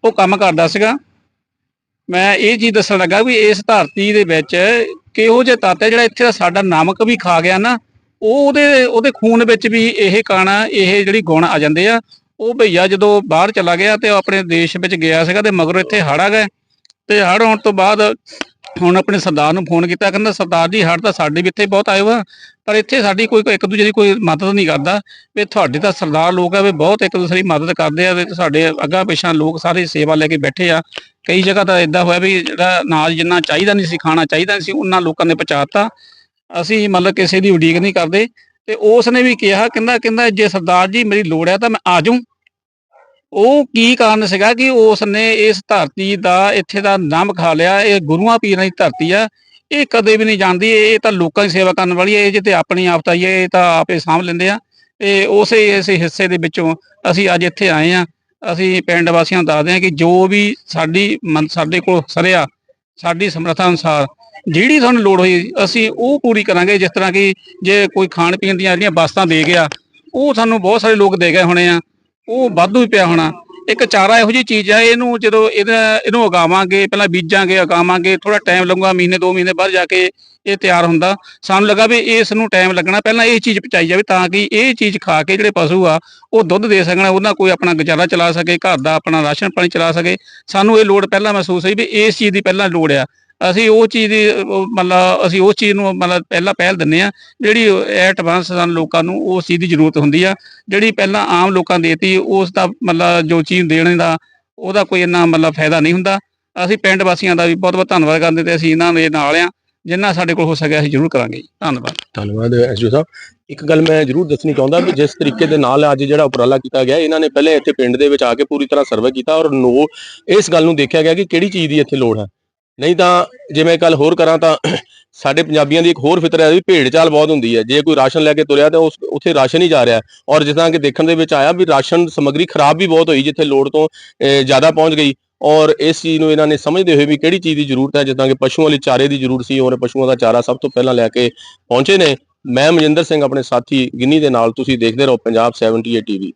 ਉਹ ਕੰਮ ਕਰਦਾ ਸੀਗਾ। ਮੈਂ ਇਹ ਚੀਜ਼ ਦੱਸਣ ਲੱਗਾ ਵੀ ਇਸ ਧਰਤੀ ਦੇ ਵਿੱਚ ਕਿਹੋ ਜਿਹੇ ਤੱਤ ਹੈ ਜਿਹੜਾ ਇੱਥੇ ਦਾ ਸਾਡਾ ਨਾਮਕ ਵੀ ਖਾ ਗਿਆ ਨਾ, ਉਹ ਉਹਦੇ ਉਹਦੇ ਖੂਨ ਵਿੱਚ ਵੀ ਇਹ ਕਾਣਾ, ਇਹ ਜਿਹੜੀ ਗੁਣ ਆ ਜਾਂਦੇ ਆ। ਉਹ ਭਈਆ ਜਦੋਂ ਬਾਹਰ ਚਲਾ ਗਿਆ ਤੇ ਉਹ ਆਪਣੇ ਦੇਸ਼ ਵਿੱਚ ਗਿਆ ਸੀਗਾ ਤੇ ਮਗਰੋਂ ਇੱਥੇ ਹੜ ਆ ਗਏ। ਤੇ ਹੜ ਆਉਣ ਤੋਂ ਬਾਅਦ ਹੁਣ ਆਪਣੇ ਸਰਦਾਰ ਨੂੰ ਫੋਨ ਕੀਤਾ, ਕਹਿੰਦਾ ਸਰਦਾਰ ਜੀ ਹੜ ਤਾਂ ਸਾਡੇ ਵੀ ਇੱਥੇ ਬਹੁਤ ਆਏ ਵਾ, ਪਰ ਇੱਥੇ ਸਾਡੀ ਕੋਈ ਇੱਕ ਦੂਜੇ ਦੀ ਕੋਈ ਮਦਦ ਨਹੀਂ ਕਰਦਾ। ਵੀ ਤੁਹਾਡੇ ਤਾਂ ਸਰਦਾਰ ਲੋਕ ਆ, ਵੀ ਬਹੁਤ ਇੱਕ ਦੂਸਰੇ ਦੀ ਮਦਦ ਕਰਦੇ ਆ, ਵੀ ਸਾਡੇ ਅੱਗਾ ਪਿਛਾਂ ਲੋਕ ਸਾਰੇ ਸੇਵਾ ਲੈ ਕੇ ਬੈਠੇ ਆ। ਕਈ ਜਗ੍ਹਾ ਤਾਂ ਇਦਾਂ ਹੋਇਆ ਵੀ ਜਿਹੜਾ ਅਨਾਜ ਜਿੰਨਾ ਚਾਹੀਦਾ ਨਹੀਂ ਸੀ, ਖਾਣਾ ਚਾਹੀਦਾ ਨਹੀਂ ਸੀ, ਉਹਨਾਂ ਲੋਕਾਂ ਨੇ ਪਹੁੰਚਾਤਾ। ਅਸੀਂ ਮਤਲਬ ਕਿਸੇ ਦੀ ਉਡੀਕ ਨਹੀਂ ਕਰਦੇ। ਤੇ ਉਸ ਨੇ ਵੀ ਕਿਹਾ, ਕਹਿੰਦਾ ਕਹਿੰਦਾ ਜੇ ਸਰਦਾਰ ਜੀ ਮੇਰੀ ਲੋੜ ਹੈ ਤਾਂ ਮੈਂ ਆ ਜਾਊਂ। ਉਹ ਕੀ ਕਾਰਨ ਸੀਗਾ ਕਿ ਉਸ ਨੇ ਇਸ ਧਰਤੀ ਦਾ, ਇੱਥੇ ਦਾ ਨਾਮ ਖਾ ਲਿਆ, ਇਹ ਗੁਰੂਆਂ ਪੀਰਾਂ ਦੀ ਧਰਤੀ ਆ, ਇਹ ਕਦੇ ਵੀ ਨਹੀਂ ਜਾਣਦੀ ਇਹ ਤਾਂ ਲੋਕਾਂ ਦੀ ਸੇਵਾ ਕਰਨ ਵਾਲੀ ਹੈ ਇਹ ਜਿੱਤੇ ਆਪਣੀ ਆਪ ਤਾਂ ਇਹ ਤਾਂ ਆਪੇ ਸਾਂਭ ਲੈਂਦੇ ਆ। ਤੇ ਉਸੇ ਇਸ ਹਿੱਸੇ ਦੇ ਵਿੱਚੋਂ ਅਸੀਂ ਅੱਜ ਇੱਥੇ ਆਏ ਆ। ਅਸੀਂ ਪਿੰਡ ਵਾਸੀਆਂ ਨੂੰ ਦੱਸਦੇ ਆ ਕਿ ਜੋ ਵੀ ਸਾਡੀ ਮਨ- ਸਾਡੇ ਕੋਲ ਸਰਿਆ, ਸਾਡੀ ਸਮਰੱਥਾ ਅਨੁਸਾਰ ਜਿਹੜੀ ਤੁਹਾਨੂੰ ਲੋੜ ਹੋਈ, ਅਸੀਂ ਉਹ ਪੂਰੀ ਕਰਾਂਗੇ, ਜਿਸ ਤਰ੍ਹਾਂ ਕਿ ਜੇ ਕੋਈ ਖਾਣ ਪੀਣ ਦੀਆਂ ਜਿਹੜੀਆਂ ਵਸਤਾਂ ਦੇ ਗਿਆ, ਉਹ ਸਾਨੂੰ ਬਹੁਤ ਸਾਰੇ ਲੋਕ ਦੇ ਗਏ ਹੋਣੇ ਆ। ਉਹ ਵਾਧੂ ਹੀ ਪਿਆ ਹੋਣਾ। ਇੱਕ ਚਾਰਾ ਇਹੋ ਜਿਹੀ ਚੀਜ਼ ਹੈ ਇਹਨੂੰ ਜਦੋਂ ਇਹਦਾ, ਇਹਨੂੰ ਉਗਾਵਾਂਗੇ, ਪਹਿਲਾਂ ਬੀਜਾਂਗੇ, ਉਗਾਵਾਂਗੇ ਥੋੜਾ ਟਾਈਮ ਲੱਗੂਗਾ, ਮਹੀਨੇ, ਦੋ ਮਹੀਨੇ ਬਾਅਦ ਜਾ ਕੇ ਇਹ ਤਿਆਰ ਹੁੰਦਾ। ਸਾਨੂੰ ਲੱਗਾ ਵੀ ਇਸ ਨੂੰ ਟਾਈਮ ਲੱਗਣਾ, ਪਹਿਲਾਂ ਇਹ ਚੀਜ਼ ਪਚਾਈ ਜਾਵੇ ਤਾਂ ਕਿ ਇਹ ਚੀਜ਼ ਖਾ ਕੇ ਜਿਹੜੇ ਪਸ਼ੂ ਆ, ਉਹ ਦੁੱਧ ਦੇ ਸਕਣ, ਉਹਨਾਂ ਕੋਈ ਆਪਣਾ ਗੁਜ਼ਾਰਾ ਚਲਾ ਸਕੇ, ਘਰ ਦਾ ਆਪਣਾ ਰਾਸ਼ਨ ਪਾਣੀ ਚਲਾ ਸਕੇ। ਸਾਨੂੰ ਇਹ ਲੋੜ ਪਹਿਲਾਂ ਮਹਿਸੂਸ ਹੋਈ ਵੀ ਇਸ ਚੀਜ਼ ਦੀ ਪਹਿਲਾਂ ਲੋੜ ਆ। ਅਸੀਂ ਉਹ ਚੀਜ਼ ਦੀ ਮਤਲਬ ਅਸੀਂ ਉਸ ਚੀਜ਼ ਨੂੰ ਮਤਲਬ ਪਹਿਲਾਂ ਪਹਿਲ ਦਿੰਨੇ ਆ ਜਿਹੜੀ ਐਡਵਾਂਸ ਸਾਨੂੰ ਲੋਕਾਂ ਨੂੰ ਉਸ ਚੀਜ਼ ਦੀ ਜ਼ਰੂਰਤ ਹੁੰਦੀ ਆ। ਜਿਹੜੀ ਪਹਿਲਾਂ ਆਮ ਲੋਕਾਂ ਦੇਤੀ, ਉਸ ਦਾ ਮਤਲਬ ਜੋ ਚੀਜ਼ ਦੇਣ ਦਾ, ਉਹਦਾ ਕੋਈ ਇੰਨਾ ਮਤਲਬ ਫਾਇਦਾ ਨਹੀਂ ਹੁੰਦਾ। ਅਸੀਂ ਪਿੰਡ ਵਾਸੀਆਂ ਦਾ ਵੀ ਬਹੁਤ ਬਹੁਤ ਧੰਨਵਾਦ ਕਰਦੇ ਤੇ ਅਸੀਂ ਇਹਨਾਂ ਦੇ ਨਾਲ ਆ। ਜਿੰਨਾ ਸਾਡੇ ਕੋਲ ਹੋ ਸਕਿਆ ਅਸੀਂ ਜ਼ਰੂਰ ਕਰਾਂਗੇ ਜੀ। ਧੰਨਵਾਦ। ਧੰਨਵਾਦ ਐਸਜੀਓ ਸਾਹਿਬ। ਇੱਕ ਗੱਲ ਮੈਂ ਜ਼ਰੂਰ ਦੱਸਣੀ ਚਾਹੁੰਦਾ ਕਿ ਜਿਸ ਤਰੀਕੇ ਦੇ ਨਾਲ ਅੱਜ ਜਿਹੜਾ ਉਪਰਾਲਾ ਕੀਤਾ ਗਿਆ, ਇਹਨਾਂ ਨੇ ਪਹਿਲੇ ਇੱਥੇ ਪਿੰਡ ਦੇ ਵਿੱਚ ਆ ਕੇ ਪੂਰੀ ਤਰ੍ਹਾਂ ਸਰਵੇ ਕੀਤਾ ਔਰ ਨੋ, ਇਸ ਗੱਲ ਨੂੰ ਦੇਖਿਆ ਗਿਆ ਕਿ ਕਿਹੜੀ ਚੀਜ਼ ਦੀ ਇੱਥੇ ਲੋੜ ਹੈ। ਨਹੀਂ ਤਾਂ ਜੇ ਮੈਂ ਗੱਲ ਹੋਰ ਕਰਾਂ ਤਾਂ ਸਾਡੇ ਪੰਜਾਬੀਆਂ ਦੀ ਇੱਕ ਹੋਰ ਫਿਤਰ ਹੈ ਵੀ ਭੇਡ ਚਾਲ ਬਹੁਤ ਹੁੰਦੀ ਹੈ। ਜੇ ਕੋਈ ਰਾਸ਼ਨ ਲੈ ਕੇ ਤੁਰਿਆ ਤਾਂ ਉਸ, ਉੱਥੇ ਰਾਸ਼ਨ ਹੀ ਜਾ ਰਿਹਾ ਔਰ ਜਿਸ ਤਰ੍ਹਾਂ ਕਿ ਦੇਖਣ ਦੇ ਵਿੱਚ ਆਇਆ ਵੀ ਰਾਸ਼ਨ ਸਮੱਗਰੀ ਖਰਾਬ ਵੀ ਬਹੁਤ ਹੋਈ ਜਿੱਥੇ ਲੋੜ ਤੋਂ ਜ਼ਿਆਦਾ ਪਹੁੰਚ ਗਈ। ਔਰ ਇਸ ਚੀਜ਼ ਨੂੰ ਇਹਨਾਂ ਨੇ ਸਮਝਦੇ ਹੋਏ ਵੀ ਕਿਹੜੀ ਚੀਜ਼ ਦੀ ਜ਼ਰੂਰਤ ਹੈ? ਜਿੱਦਾਂ ਕਿ ਪਸ਼ੂਆਂ ਲਈ ਚਾਰੇ ਦੀ ਜ਼ਰੂਰਤ ਸੀ ਔਰ ਪਸ਼ੂਆਂ ਦਾ ਚਾਰਾ ਸਭ ਤੋਂ ਪਹਿਲਾਂ ਲੈ ਕੇ ਪਹੁੰਚੇ ਨੇ। ਮੈਂ ਮਨਜਿੰਦਰ ਸਿੰਘ, ਆਪਣੇ ਸਾਥੀ ਗਿੰਨੀ ਦੇ ਨਾਲ ਤੁਸੀਂ ਦੇਖਦੇ ਰਹੋ ਪੰਜਾਬ 78 ਟੀਵੀ।